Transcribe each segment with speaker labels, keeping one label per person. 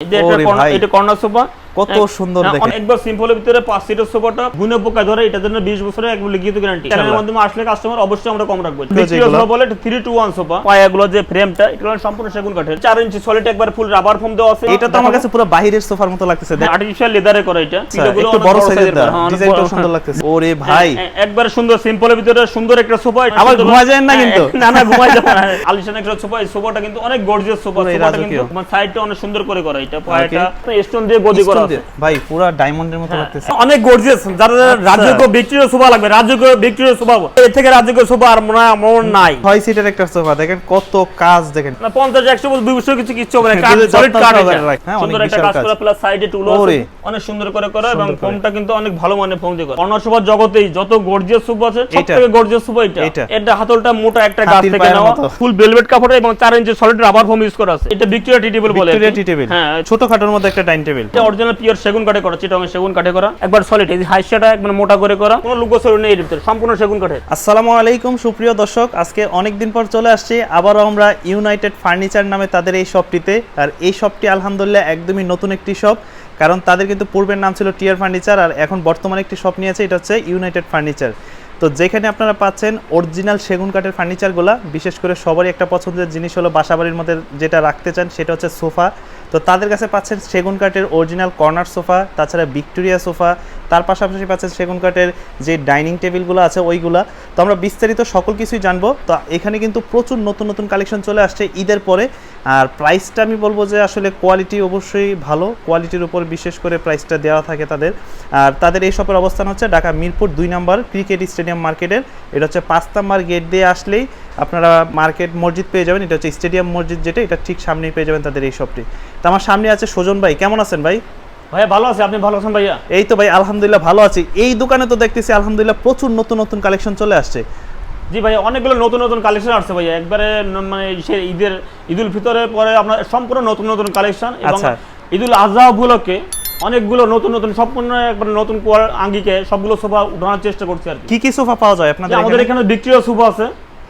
Speaker 1: এই যে এটা
Speaker 2: ওরে
Speaker 1: কর্নার
Speaker 2: ভাই।
Speaker 1: এটা কর্নার সোফা
Speaker 2: কত সুন্দর
Speaker 1: হ্যাঁ,
Speaker 2: দেখেন।
Speaker 1: একবার সিম্পলের ভিতরে পাঁচ সিটের সোফাটা গুনে পোকা ধরে এটার জন্য 20 বছরের একবার লিখিত গ্যারান্টি চ্যানেলের মাধ্যমে আসলে কাস্টমার অবশ্যই আমরা কম রাখব। সোফা বলে এটা 3 টু 1 সোফা। পায়াগুলো যে ফ্রেমটা এটা সম্পূর্ণ সেগুন কাঠের। 4 ইঞ্চি সলিড একবার ফুল রাবার ফোম দেওয়া আছে।
Speaker 2: এটা তো আমার কাছে পুরো বাহিরের সোফার মতো লাগতেছে। দেখ।
Speaker 1: আর্টিফিশিয়াল লেদারে করা এটা।
Speaker 2: আচ্ছা, একটু বড় সাইজের
Speaker 1: হ্যাঁ, বড়,
Speaker 2: সুন্দর
Speaker 1: হ্যাঁ।
Speaker 2: লাগতেছে। ওরে ভাই।
Speaker 1: হ্যাঁ, একবার সুন্দর সিম্পলের ভিতরে সুন্দর একটা সোফা।
Speaker 2: আবার ঘুমায় যায় না কিন্তু?
Speaker 1: না না ঘুমায় যায় না। আলিশান একটা সোফা এই সোফাটা কিন্তু অনেক গর্জিয়াস সোফা। সোফাটা কিন্তু। মানে সাইডটা অনেক সুন্দর করে করা এটা। পায়াটা স্টোন দিয়ে গদি করা।
Speaker 2: ভাই পুরো ডায়মন্ডের মতো লাগতেছে।
Speaker 1: অনেক গর্জিয়াস যারা যারা
Speaker 2: আচ্ছা।
Speaker 1: ভিক্টোরিয়া সোফা লাগবে রাজযোগ্য ভিক্টোরিয়া সোফা এর থেকে সোফা আর মনে হয় নাই।
Speaker 2: সিটের একটা সোফা দেখেন কত কাজ দেখেন।
Speaker 1: কিছু কিছু হবে সলিড কাঠ
Speaker 2: হ্যাঁ, অনেক
Speaker 1: একটা কাজ। করা প্লাস সাইডে টুলো অনেক সুন্দর করে করা এবং ফোমটা কিন্তু অনেক ভালো মানের ফোম দিয়ে করা। অন্য জগতেই যত গর্জিয়াস সোফা আছে সব
Speaker 2: এইটা।
Speaker 1: থেকে গর্জিয়াস সোফা এটা। এটা। হাতলটা মোটা একটা গাছ থেকে নেওয়া ফুল ভেলভেট কাপড় এবং চার ইঞ্চি সলিড রাবার ফোম ইউজ করা আছে। এটা ভিক্টোরিয়া টি টেবিল বলে
Speaker 2: ভিক্টোরিয়া টি টেবিল
Speaker 1: হ্যাঁ।
Speaker 2: ছোটখাটোর মধ্যে একটা ডাইনিং টেবিল
Speaker 1: এটা অরিজিনাল পিওর সেগুন কাঠে করা চিটং সেগুন কাঠে করা। একবার সলিড এই হাইসটা একবার মোটা করে করা। কোনো লুকো সরু নেই ভিতরে, সম্পূর্ণ সেগুন কাঠের।
Speaker 2: আসসালামু আলাইকুম, সুপ্রিয় দর্শক। আজকে অনেক দিন পর চলে আসছি। আবারও আমরা ইউনাইটেড ফার্নিচার নামে তাদের এই শপটিতে আর এই শপটি আলহামদুলিল্লাহ একদমই নতুন একটি শপ কারণ তাদের কিন্তু পূর্বের নাম ছিল টিয়ার ফার্নিচার আর এখন বর্তমানে একটি শপ নিয়েছে এটা হচ্ছে ইউনাইটেড ফার্নিচার তো যেখানে আপনারা পাচ্ছেন অরিজিনাল সেগুন কাঠের ফার্নিচারগুলো বিশেষ করে সবারই একটা পছন্দের জিনিস হলো বাসাবাড়ির মধ্যে যেটা রাখতে চান, সেটা হচ্ছে সোফা তো তাদের কাছে পাচ্ছেন সেগুন কাঠের অরিজিনাল কর্নার সোফা তাছাড়া ভিক্টোরিয়া সোফা তার পাশাপাশি পাচ্ছেন সেগুন কাঠের যে ডাইনিং টেবিলগুলো আছে ওইগুলা। তো আমরা বিস্তারিত সকল কিছুই জানব। তো এখানে কিন্তু প্রচুর নতুন নতুন কালেকশন চলে আসছে ঈদের পরে। আর প্রাইসটা আমি বলব যে আসলে কোয়ালিটি অবশ্যই ভালো। কোয়ালিটির উপর বিশেষ করে প্রাইসটা দেওয়া থাকে তাদের। আর তাদের এই শপের অবস্থান হচ্ছে ঢাকা মিরপুর দুই নম্বর ক্রিকেট স্টেডিয়াম মার্কেটের এটা হচ্ছে পাঁচ নাম্বার গেট দিয়ে আসলেই আপনারা মার্কেট মসজিদ পেয়ে যাবেন এটা হচ্ছে স্টেডিয়াম মসজিদ যেটা এটা ঠিক সামনেই পেয়ে যাবেন তাদের এই শপটি। তো আমার সামনে আছে সোজন ভাই কেমন আছেন ভাই?
Speaker 1: ভাইয়া ভালো আছে আপনি ভালো আছেন ভাইয়া?
Speaker 2: এই তো ভাই আলহামদুলিল্লাহ ভালো আছি। এই দোকানে তো দেখতেছি আলহামদুলিল্লাহ প্রচুর নতুন নতুন কালেকশন চলে আসছে।
Speaker 1: জি ভাই অনেকগুলো নতুন নতুন কালেকশন আসছে ভাইয়া। একবারে মানে সে ঈদের ঈদুল ফিতরের পরে আপনার সম্পূর্ণ নতুন নতুন কালেকশন এবং
Speaker 2: আচ্ছা।
Speaker 1: ঈদুল আজহা উপলক্ষে অনেকগুলো নতুন নতুন সম্পূর্ণ একবার নতুন কোয়ার আঙ্গিকে সবগুলো সোফা উঠানোর চেষ্টা করছি আর কি।
Speaker 2: কি কি সোফা পাওয়া যায় আপনাদের
Speaker 1: আমাদের
Speaker 2: এখানে?
Speaker 1: ভিক্টোরিয়া সোফা আছে।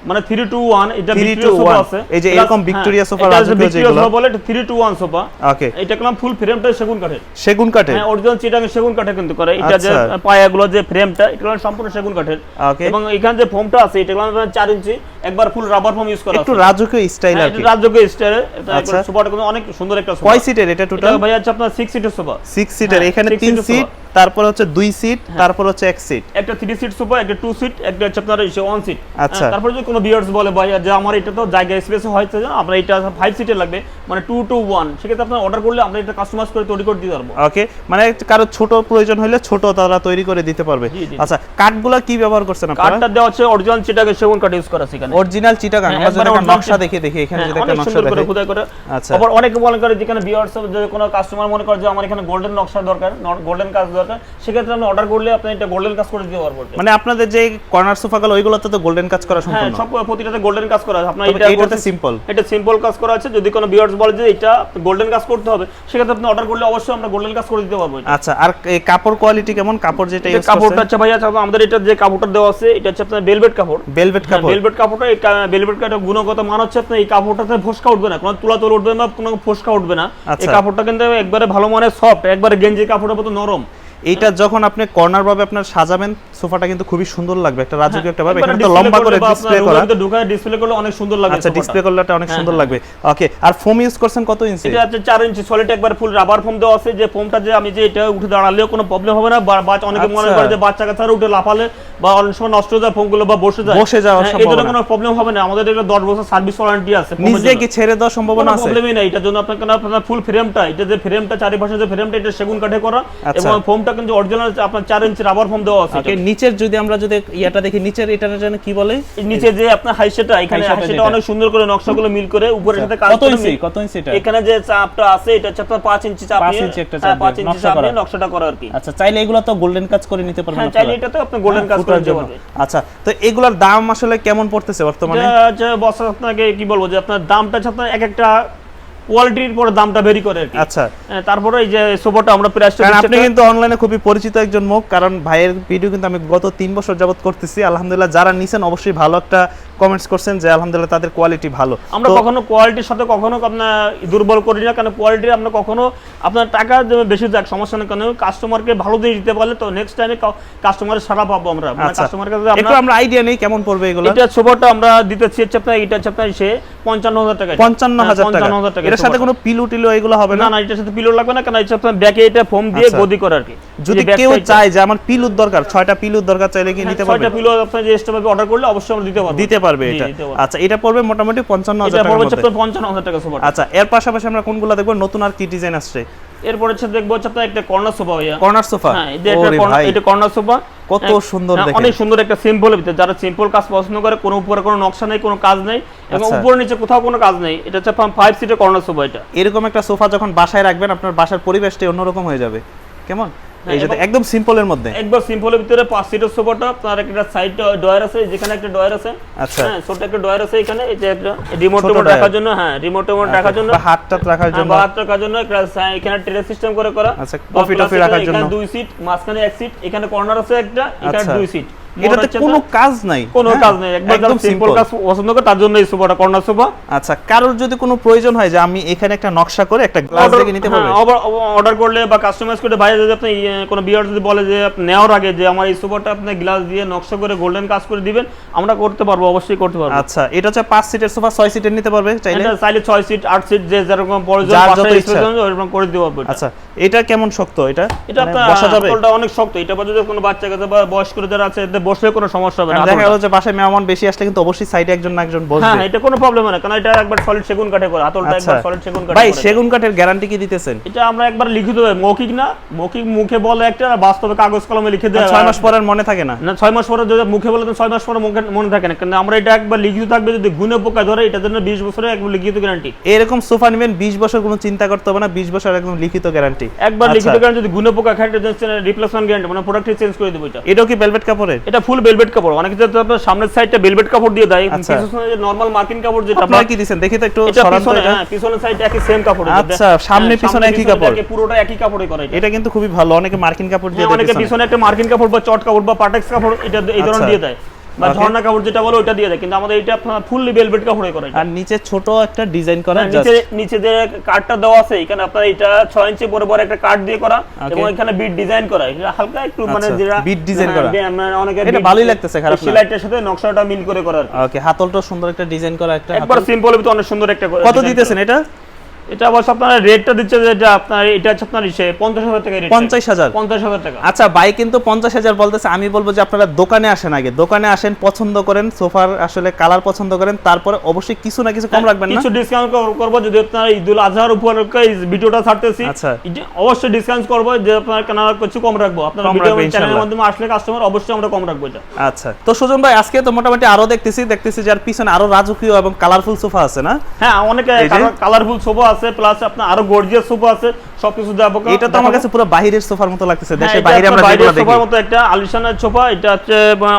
Speaker 1: মানে থ্রি টু ওয়ান এটা
Speaker 2: 3 to
Speaker 1: ভিক্টোরিয়া সোফা আছে
Speaker 2: এই যে এরকম ভিক্টোরিয়া সোফা,
Speaker 1: এটা ভিক্টোরিয়া সোফা বলে এটা three two one sofa
Speaker 2: okay.
Speaker 1: এটা কলাম ফুল ফ্রেমটা সেগুন কাঠের।
Speaker 2: সেগুন কাঠে
Speaker 1: হ্যাঁ অরিজিনাল আমি সেগুন কাঠে কিন্তু করে। এটা যে
Speaker 2: আচ্ছা।
Speaker 1: পায়াগুলো যে ফ্রেমটা এটা সম্পূর্ণ সেগুন কাঠের।
Speaker 2: ওকে।
Speaker 1: এবং এখানে যে ফোমটা আছে এটা কলাম 4 ইঞ্চি। একবার ফুল রাবার ফোম ইউজ করা
Speaker 2: একটু রাজকীয় স্টাইল
Speaker 1: হ্যাঁ,
Speaker 2: আর কি।
Speaker 1: এটা রাজযোগ্য স্টাইলে এটা। একবার সোফাটা কিন্তু অনেক সুন্দর একটা সোফা
Speaker 2: কয় সিটের এটা টোটাল
Speaker 1: ভাই আছে আপনার 6 সিটের সোফা
Speaker 2: সিক্স সিটের
Speaker 1: হ্যাঁ,
Speaker 2: এখানে
Speaker 1: six
Speaker 2: তিন
Speaker 1: seater
Speaker 2: সিট
Speaker 1: সোফা।
Speaker 2: তারপর হচ্ছে দুই সিট তারপর হচ্ছে এক সিট
Speaker 1: একটা 3 সিট সোফা একটা 2 সিট একটা হচ্ছে আপনার এই ওয়ান সিট
Speaker 2: আচ্ছা।
Speaker 1: তারপর যদি কোনো ভিউয়ার্স বলে ভাই যে আমার এটা তো জায়গা স্পেস হয়তো আপনার এটা 5 সিটের লাগবে। মানে 2 টু 1 সেক্ষেত্রে আপনার অর্ডার করলে আমরা এটা কাস্টমাইজ করে তৈরি করে দিতে পারব।
Speaker 2: ওকে মানে কারও ছোট প্রয়োজন হলে ছোট তারা তৈরি করে দিতে পারবে। আচ্ছা কাঠগুলা কি ব্যবহার করছেন আপনারা?
Speaker 1: কাঠটা দেওয়া হচ্ছে অরিজিনাল চিটাকে সেগুন কাঠ ইউজ করা আছে এখানে।
Speaker 2: অরিজিনাল চিটাগাং
Speaker 1: হ্যাঁ,
Speaker 2: আমরা যদি একটা
Speaker 1: original
Speaker 2: নকশা
Speaker 1: চিটা-
Speaker 2: দেখে দেখি এখানে
Speaker 1: হ্যাঁ,
Speaker 2: যদি একটা নকশা দেখে।
Speaker 1: খোদাই করে।
Speaker 2: আচ্ছা।
Speaker 1: আবার অনেকে মনে করে যেখানে ভিউয়ার্স যে কোনো কাস্টমার মনে করে যে আমার এখানে গোল্ডেন নকশা দরকার গোল্ডেন কাজ দরকার সেক্ষেত্রে আমরা অর্ডার করলে আপনি এটা গোল্ডেন কাজ করে দিতে পারব
Speaker 2: মানে আপনাদের যে কর্নার সোফাগুলো ওইগুলোতে তো গোল্ডেন কাজ করা
Speaker 1: হ্যাঁ
Speaker 2: সম্পূর্ণ।
Speaker 1: সব প্রতিটাতে গোল্ডেন কাজ করা আছে। আপনার এটা
Speaker 2: সিম্পল
Speaker 1: এটা সিম্পল কাজ করা আছে। যদি কোনো ভিউয়ার্স বলে যে এটা গোল্ডেন কাজ করতে হবে সেক্ষেত্রে আপনি অর্ডার করলে অবশ্যই আমরা গোল্ডেন কাজ করে দিতে পারব
Speaker 2: আচ্ছা আর এই কাপড় কোয়ালিটি কেমন? কাপড় যেটা
Speaker 1: কাপড়টা হচ্ছে ভাইয়া আচ্ছা, আমাদের এটা যে কাপড়টা দেওয়া আছে এটা হচ্ছে আপনার ভেলভেট কাপড়।
Speaker 2: ভেলভেট কাপড়।
Speaker 1: ভেলভেট কাপড়টা এই ভেলভেট কাপড়ের গুণগত মান হচ্ছে আপনার এই কাপড়টাতে ফোসকা উঠবে না। কোনো তুলা তোলা উঠবে না কোনো ফোসকা উঠবে না। এই
Speaker 2: আচ্ছা।
Speaker 1: কাপড়টা কিন্তু একবারে ভালো মানে সফট একবারে গেঞ্জি কাপড়ের মতো নরম।
Speaker 2: এইটা যখন আপনি কর্নার ভাবে আপনার সাজাবেন সোফাটা কিন্তু খুবই সুন্দর লাগবে। একটা রাজকীয় একটা ভাবে এখানে তো লম্বা করে
Speaker 1: করলে
Speaker 2: ডিসপ্লে করা।
Speaker 1: ভিতরে ঢুকায় ডিসপ্লে করলে অনেক সুন্দর লাগে
Speaker 2: আচ্ছা। ডিসপ্লে করলেটা অনেক
Speaker 1: হ্যাঁ,
Speaker 2: সুন্দর
Speaker 1: হ্যাঁ।
Speaker 2: লাগবে। ওকে আর ফোম ইউজ করছেন কত ইঞ্চি
Speaker 1: এটা হচ্ছে চার ইঞ্চি সলিড একবার ফুল রাবার ফোম দেওয়া আছে। যে ফোমটা যে আমি যে এটা উঠে দাঁড়ালেও কোনো প্রবলেম হবে না। বাচ্চা অনেকে মনে
Speaker 2: আচ্ছা।
Speaker 1: করে যে বাচ্চা কাচ্চারা উঠে লাফালে বা অনেক সময় নষ্ট হয়ে যায় ফোমগুলো বা বসে যায়।
Speaker 2: বসে যাওয়ার
Speaker 1: হ্যাঁ,
Speaker 2: সম্ভাবনা।
Speaker 1: কোনো প্রবলেম হবে না। আমাদের এটা দশ বছর সার্ভিস ওয়ারেন্টি আছে
Speaker 2: নিজে কি ছেড়ে দেওয়ার সম্ভাবনা আছে?
Speaker 1: প্রবলেমই নাই। এটার জন্য আপনার কেন আপনার ফুল ফ্রেমটা এটা যে ফ্রেমটা চারিপাশে যে ফ্রেমটা এটা সেগুন কাঠে করা
Speaker 2: আচ্ছা।
Speaker 1: এবং ফোমটা কিন্তু অরিজিনাল আপনার চার ইঞ্চি রাবার ফোম দেওয়া আছে
Speaker 2: ওকে নিচের যদি আমরা যদি ইয়াটা দেখি নিচের এটার জন্য কি বলে?
Speaker 1: নিচে যে আপনার হাইসেটা এখানে
Speaker 2: হাইসেটা
Speaker 1: অনেক সুন্দর করে নকশাগুলো মিল করে উপরের সাথে কাজ
Speaker 2: কত ইঞ্চি কত ইঞ্চি এটা?
Speaker 1: এখানে যে চাপটা আছে এটা হচ্ছে আপনার পাঁচ ইঞ্চি চাপ
Speaker 2: পাঁচ ইঞ্চি একটা
Speaker 1: হ্যাঁ,
Speaker 2: চাপ
Speaker 1: পাঁচ ইঞ্চি চাপ। নিয়ে নকশাটা করা আর কি।
Speaker 2: আচ্ছা চাইলে এগুলো তো গোল্ডেন কাজ করে নিতে পারবেন
Speaker 1: হ্যাঁ। চাইলে এটাতে আপনি গোল্ডেন কাজ করে দিতে পারবেন।
Speaker 2: আচ্ছা তো এগুলোর দাম আসলে কেমন পড়তেছে বর্তমানে?
Speaker 1: এটা বস আপনাকে কি বলব যে আপনার দামটা আপনার এক একটা কোয়ালিটির পরে দামটা ভেরি করে
Speaker 2: আচ্ছা।
Speaker 1: হ্যাঁ, তারপরে এই যে সোফাটা আমরা প্রাইসটা
Speaker 2: কারণ আপনি কিন্তু অনলাইনে খুবই পরিচিত একজন মুখ কারণ ভাইয়ের ভিডিও কিন্তু আমি গত তিন বছর যাবত করতেছি। আলহামদুলিল্লাহ যারা নিছেন অবশ্যই ভালো একটা কমেন্টস করছেন যে আলহামদুলিল্লাহ তাদের কোয়ালিটি ভালো।
Speaker 1: আমরা কখনো কোয়ালিটির সাথে কখনো আপনার দুর্বল করি না কারণ কোয়ালিটি আমরা কখনো আপনার টাকা বেশি যাক সমস্যা নেই কারণ কাস্টমারকে ভালো দিয়ে দিতে পারলে তো নেক্সট টাইমে কাস্টমারের সারা পাবো আমরা। মানে
Speaker 2: আচ্ছা।
Speaker 1: কাস্টমার কাছে
Speaker 2: একটু
Speaker 1: আমরা
Speaker 2: আইডিয়া নেই কেমন পড়বে এগুলো।
Speaker 1: এটা সোফাটা আমরা দিতেছি হচ্ছে আপনার এটা হচ্ছে আপনার সে পঞ্চান্ন হাজার টাকা।
Speaker 2: পঞ্চান্ন
Speaker 1: হ্যাঁ,
Speaker 2: হাজার টাকা।
Speaker 1: টাকা
Speaker 2: এর সাথে কোনো পিলো টিলো এগুলো হবে
Speaker 1: না?
Speaker 2: না
Speaker 1: এটার সাথে পিলো লাগবে না কারণ এটা আপনার ব্যাকে এটা ফোম দিয়ে
Speaker 2: আচ্ছা।
Speaker 1: গদি করে আর কি
Speaker 2: যদি কেউ চায় যে আমার পিলুর দরকার ছয়টা পিলুর দরকার চাইলে কি
Speaker 1: হ্যাঁ,
Speaker 2: নিতে পারবে?
Speaker 1: ছয়টা পিলো আপনি যে এক্সট্রা অর্ডার করলে অবশ্যই আমরা দিতে পারব।
Speaker 2: দিতে পারবে এটা। আচ্ছা এটা পড়বে মোটামুটি পঞ্চান্ন হাজার
Speaker 1: এটা পড়বে হচ্ছে
Speaker 2: মধ্যে।
Speaker 1: আপনার পঞ্চান্ন হাজার টাকা সুপার
Speaker 2: আচ্ছা এর পাশাপাশি আমরা কোনগুলো দেখব? নতুন আর কি ডিজাইন আসছে?
Speaker 1: এরপর হচ্ছে দেখব হচ্ছে আপনার একটা কর্নার সোফা ভাইয়া।
Speaker 2: Corner sofa?
Speaker 1: হ্যাঁ এটা কর্নার সোফা।
Speaker 2: কত সুন্দর দেখেন।
Speaker 1: অনেক সুন্দর একটা সিম্পল ভিতরে। যারা সিম্পল কাজ পছন্দ করে কোনো উপরে কোনো নকশা নেই কোনো কাজ নেই এবং
Speaker 2: আচ্ছা।
Speaker 1: উপরে নিচে কোথাও কোনো কাজ নেই। এটা হচ্ছে ফাইভ সিটের কর্নার সোফা এটা।
Speaker 2: এরকম একটা সোফা যখন বাসায় রাখবেন আপনার বাসার পরিবেশটাই অন্যরকম হয়ে যাবে। কেমন?
Speaker 1: হ্যাঁ,
Speaker 2: এই যে একদম সিম্পলের মধ্যে।
Speaker 1: একবার সিম্পলের ভিতরে পাঁচ সিটের সোফাটা আপনার একটা সাইড ডয়ার আছে যেখানে একটা ডয়ার আছে।
Speaker 2: আচ্ছা।
Speaker 1: হ্যাঁ ছোট একটা ডয়ার আছে এখানে এই যে একটা রিমোট
Speaker 2: ছোট
Speaker 1: রিমোট রাখার জন্য হ্যাঁ রিমোট রিমোট রাখার জন্য।
Speaker 2: হাতটা হাত রাখার
Speaker 1: হ্যাঁ,
Speaker 2: জন্য।
Speaker 1: হাত রাখার জন্য একটা এখানে ট্রে সিস্টেম করে করা।
Speaker 2: আচ্ছা, কফি টফি রাখার
Speaker 1: এখানে
Speaker 2: জন্য।
Speaker 1: দুই সিট মাঝখানে এক সিট এখানে কর্নার আছে একটা এখানে
Speaker 2: আচ্ছা।
Speaker 1: দুই সিট
Speaker 2: এটাতে কোনো কাজ নাই।
Speaker 1: কোনো
Speaker 2: হ্যাঁ,
Speaker 1: কাজ নেই।
Speaker 2: একদম
Speaker 1: সিম্পল কাজ পছন্দ করে তার জন্য এই সোফাটা কর্নার সোফা
Speaker 2: আচ্ছা কারোর যদি কোনো প্রয়োজন হয় যে আমি এখানে একটা নকশা করে একটা গ্লাস দেখে নিতে পারবে
Speaker 1: অর্ডার করলে বা কাস্টমাইজ করে বাইরে যদি আপনি কোনো বিয়ার যদি বলে যে নেওয়ার আগে যে আমার এই সোফাটা আপনি গ্লাস দিয়ে নকশা করে গোল্ডেন কাজ করে দিবেন আমরা করতে পারব অবশ্যই করতে পারব।
Speaker 2: আচ্ছা এটা হচ্ছে পাঁচ সিটের সোফা ছয় সিটের নিতে পারবে চাইলে?
Speaker 1: চাইলে ছয় সিট আট সিট যে যেরকম প্রয়োজন। ওরকম করে দিতে পারব।
Speaker 2: আচ্ছা এটা কেমন শক্ত এটা?
Speaker 1: এটা
Speaker 2: মানে
Speaker 1: আপনার
Speaker 2: বসা যাবে?
Speaker 1: অনেক শক্ত এটা যদি কোনো বাচ্চা কাছে বা বয়স্ক যারা আছে এতে বসলে কোনো সমস্যা হবে না।
Speaker 2: দেখা গেল যে বাসায় মেহমান বেশি আসলে কিন্তু অবশ্যই সাইডে একজন না একজন
Speaker 1: হ্যাঁ
Speaker 2: বসবে।
Speaker 1: হ্যাঁ, এটা কোনো প্রবলেম না কারণ এটা একবার সলিড সেগুন কাঠে করা হাতলটা
Speaker 2: আচ্ছা।
Speaker 1: একবার সলিড সেগুন কাঠে
Speaker 2: ভাই সেগুন কাঠের গ্যারান্টি কি দিতেছেন?
Speaker 1: এটা আমরা একবার লিখিত মৌখিক না মৌখিক মুখে বলে একটা আর বাস্তবে কাগজ কলমে লিখে দেয়
Speaker 2: ছয় মাস পর মনে থাকে না?
Speaker 1: না ছয় মাস পরে যদি মুখে বলে তো ছয় মাস পরে মনে থাকে না কিন্তু আমরা এটা একবার লিখিত থাকবে যদি গুণে পোকা ধরে এটার জন্য বিশ বছরের একবার লিখিত গ্যারান্টি
Speaker 2: এরকম সোফা নেবেন বিশ বছর কোনো চিন্তা করতে হবে না বিশ বছর একদম লিখিত গ্যারান্টি
Speaker 1: একবার লিখিত গ্যারান্টি যদি গুণে পোকা খায় রিপ্লেসমেন্ট গ্যারান্টি মানে প্রোডাক্ট চেঞ্জ করে দেবো এটা।
Speaker 2: এটাও কি ভেলভেট কাপড়ের?
Speaker 1: এটা ফুল বেলভেট কাপড় অনেকে তো আপনার সামনের সাইডটা বেলভেট কাপড় দিয়ে দেয়
Speaker 2: পিছনে যে
Speaker 1: নরমাল মার্কিন কাপড় যেটা
Speaker 2: আপনারা কি দিবেন দেখি তো একটু সরান তো এটা।
Speaker 1: হ্যাঁ পিছনের সাইডে একই সেম কাপড়।
Speaker 2: আচ্ছা, সামনে
Speaker 1: হ্যাঁ,
Speaker 2: পিছনে একই কাপড়।
Speaker 1: এটা পুরোটা একই কাপড়ে করা এটা
Speaker 2: এটা কিন্তু খুবই ভালো অনেকে মার্কিন কাপড় দিয়ে
Speaker 1: হ্যাঁ,
Speaker 2: দেয়
Speaker 1: অনেকে
Speaker 2: পিছনে।
Speaker 1: একটা মার্কিন কাপড় বা চট কাপড় বা পাটেক্স কাপড় এটা এই ধরনের
Speaker 2: আচ্ছা।
Speaker 1: দিয়ে দেয় বা ঝর্ণা কাপড় যেটা বলে ওটা দিয়ে দেয় কিন্তু আমাদের এটা ফুললি বেলভেট কাপড়ে করা
Speaker 2: আর নিচে ছোট একটা ডিজাইন করা
Speaker 1: হ্যাঁ, নিচে নিচে যে কার্ডটা দেওয়া আছে এখানে আপনার এটা ছয় ইঞ্চি বরাবর একটা কার্ড দিয়ে করা. এবং এখানে বিট ডিজাইন করা। এটা হালকা একটু মানে
Speaker 2: আচ্ছা,
Speaker 1: যেটা
Speaker 2: bead design
Speaker 1: হ্যাঁ,
Speaker 2: করা।
Speaker 1: মানে অনেকে
Speaker 2: এটা ভালোই লাগতেছে, খারাপ না।
Speaker 1: সেলাইটার সাথে নকশাটা মিল করে করা
Speaker 2: ওকে হাতলটা সুন্দর একটা ডিজাইন করা একটা
Speaker 1: একবার ভিতরে অনেক সুন্দর একটা
Speaker 2: কত দিতেছেন এটা?
Speaker 1: এটা অবশ্য আপনার রেটটা দিচ্ছে যে এটা আপনার এটা হচ্ছে আপনার ইসে পঞ্চাশ হাজার টাকা রেট
Speaker 2: পঞ্চাশ হাজার?
Speaker 1: পঞ্চাশ হাজার টাকা।
Speaker 2: আচ্ছা ভাই কিন্তু পঞ্চাশ হাজার বলতেছে আমি বলব যে আপনারা দোকানে আসেন আগে। দোকানে আসেন পছন্দ করেন সোফার আসলে কালার পছন্দ করেন তারপরে অবশ্যই কিছু না কিছু কম রাখবেন
Speaker 1: হ্যাঁ, কিছু ডিসকাউন্ট করব যদি আপনার ঈদুল আজহার উপলক্ষে ভিডিওটা ছাড়তেছি
Speaker 2: আচ্ছা।
Speaker 1: অবশ্যই ডিসকাউন্ট করব যে আপনার কেনা কিছু কম রাখব। আপনার চ্যানেলের মাধ্যমে আসলে কাস্টমার অবশ্যই আমরা কম রাখব এটা।
Speaker 2: আচ্ছা। তো সুজন ভাই আজকে তো মোটামুটি আরও দেখতেছি দেখতেছি যার পিছনে আরও রাজকীয় এবং কালারফুল সোফা আছে না?
Speaker 1: হ্যাঁ অনেকে কালারফুল সোফা আছে প্লাস আপনার আরও গর্জিয়াস সোফা আছে সবকিছু দেখাবো।
Speaker 2: এটা তো আমার কাছে পুরো বাহিরের সোফার মতো লাগতেছে
Speaker 1: হ্যাঁ,
Speaker 2: দেশের বাইরে আমরা যেগুলো
Speaker 1: বাইরের
Speaker 2: দেখি।
Speaker 1: সোফার মতো একটা আলিশানের সোফা এটা হচ্ছে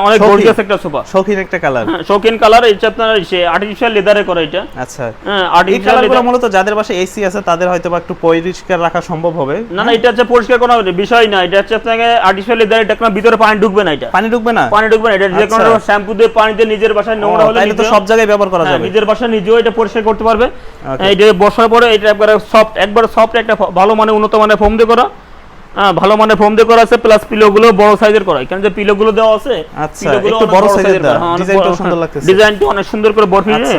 Speaker 1: অনেক গর্জিয়াস একটা সোফা।
Speaker 2: শৌখিন একটা কালার
Speaker 1: হ্যাঁ শৌখিন কালার এটা আপনার সে আর্টিফিশিয়াল লেদারে করা এটা।
Speaker 2: আচ্ছা।
Speaker 1: হ্যাঁ আর্টিফিশিয়াল
Speaker 2: কালারগুলো মূলত যাদের বাসায় এসি আছে তাদের হয়তো একটু পরিষ্কার রাখা সম্ভব হবে।
Speaker 1: না না এটা হচ্ছে পরিষ্কার কোনো বিষয় না এটা হচ্ছে আপনাকে আর্টিফিশিয়াল লেদার এটা কোনো ভিতরে পানি ঢুকবে না এটা।
Speaker 2: পানি ঢুকবে না?
Speaker 1: পানি ঢুকবে না এটা যে কোনো
Speaker 2: আচ্ছা।
Speaker 1: শ্যাম্পু দিয়ে পানি দিয়ে নিজের বাসায় নোংরা হলে
Speaker 2: তো সব জায়গায় ব্যবহার করা
Speaker 1: হ্যাঁ,
Speaker 2: যাবে।
Speaker 1: নিজের বাসায় নিজেও এটা পরিষ্কার করতে পারবে. এই যে বসার পরে এটা একবারে সফট একবার সফট একটা ভালো মানে উন্নত মানের ফোম দিয়ে করা হ্যাঁ ভালো মানের ফোম দিয়ে করা আছে প্লাস পিলো গুলো বড় সাইজের করা এখানে যে পিলো গুলো দেওয়া আছে
Speaker 2: আচ্ছা,
Speaker 1: pillow গুলো
Speaker 2: একটু বড় দেওয়া।
Speaker 1: করা, হ্যাঁ,
Speaker 2: সুন্দর
Speaker 1: হ্যাঁ,
Speaker 2: লাগতেছে।
Speaker 1: ডিজাইনটা অনেক সুন্দর করে বরফি
Speaker 2: আচ্ছা।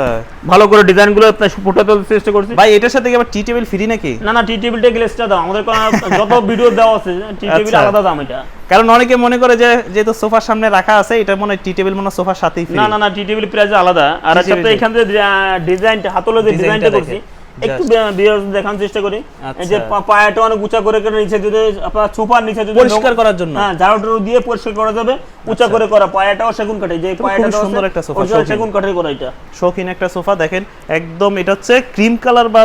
Speaker 1: ভালো করে ডিজাইনগুলো আপনার ফুটে তোলার চেষ্টা করছি
Speaker 2: ভাই এটার সাথে কি আবার টি টেবিল ফ্রি নাকি
Speaker 1: না না টি টেবিলটা গ্লেসটা দাও আমাদের যত ভিডিও দেওয়া আছে টি টেবিল
Speaker 2: আচ্ছা।
Speaker 1: আলাদা দাম এটা
Speaker 2: কারণ অনেকে মনে করে যে যেহেতু সোফার সামনে রাখা আছে এটা মনে হয় টি টেবিল মনে সোফার সাথেই ফ্রি
Speaker 1: না না না টি টেবিল প্রাইস আলাদা আর একটা
Speaker 2: টেবিল
Speaker 1: এখান থেকে ডিজাইনটা হাতলে যে
Speaker 2: ডিজাইনটা
Speaker 1: ডিজাইনটা করছি। একটু. দেখানোর চেষ্টা করি। যে
Speaker 2: আচ্ছা।
Speaker 1: পায়াটা অনেক উঁচা করে করে নিচে যদি আপনার সুপার নিচে যদি
Speaker 2: পরিষ্কার করার জন্য।
Speaker 1: হ্যাঁ ঝাড়ু টাড়ু দিয়ে পরিষ্কার করা যাবে উঁচা করে করা। পায়াটাও সেগুন কাঠে যে পায়াটা
Speaker 2: সুন্দর একটা সোফা,
Speaker 1: সেগুন কাঠের করা এটা।
Speaker 2: শৌখিন একটা সোফা দেখেন একদম এটা হচ্ছে ক্রিম কালার বা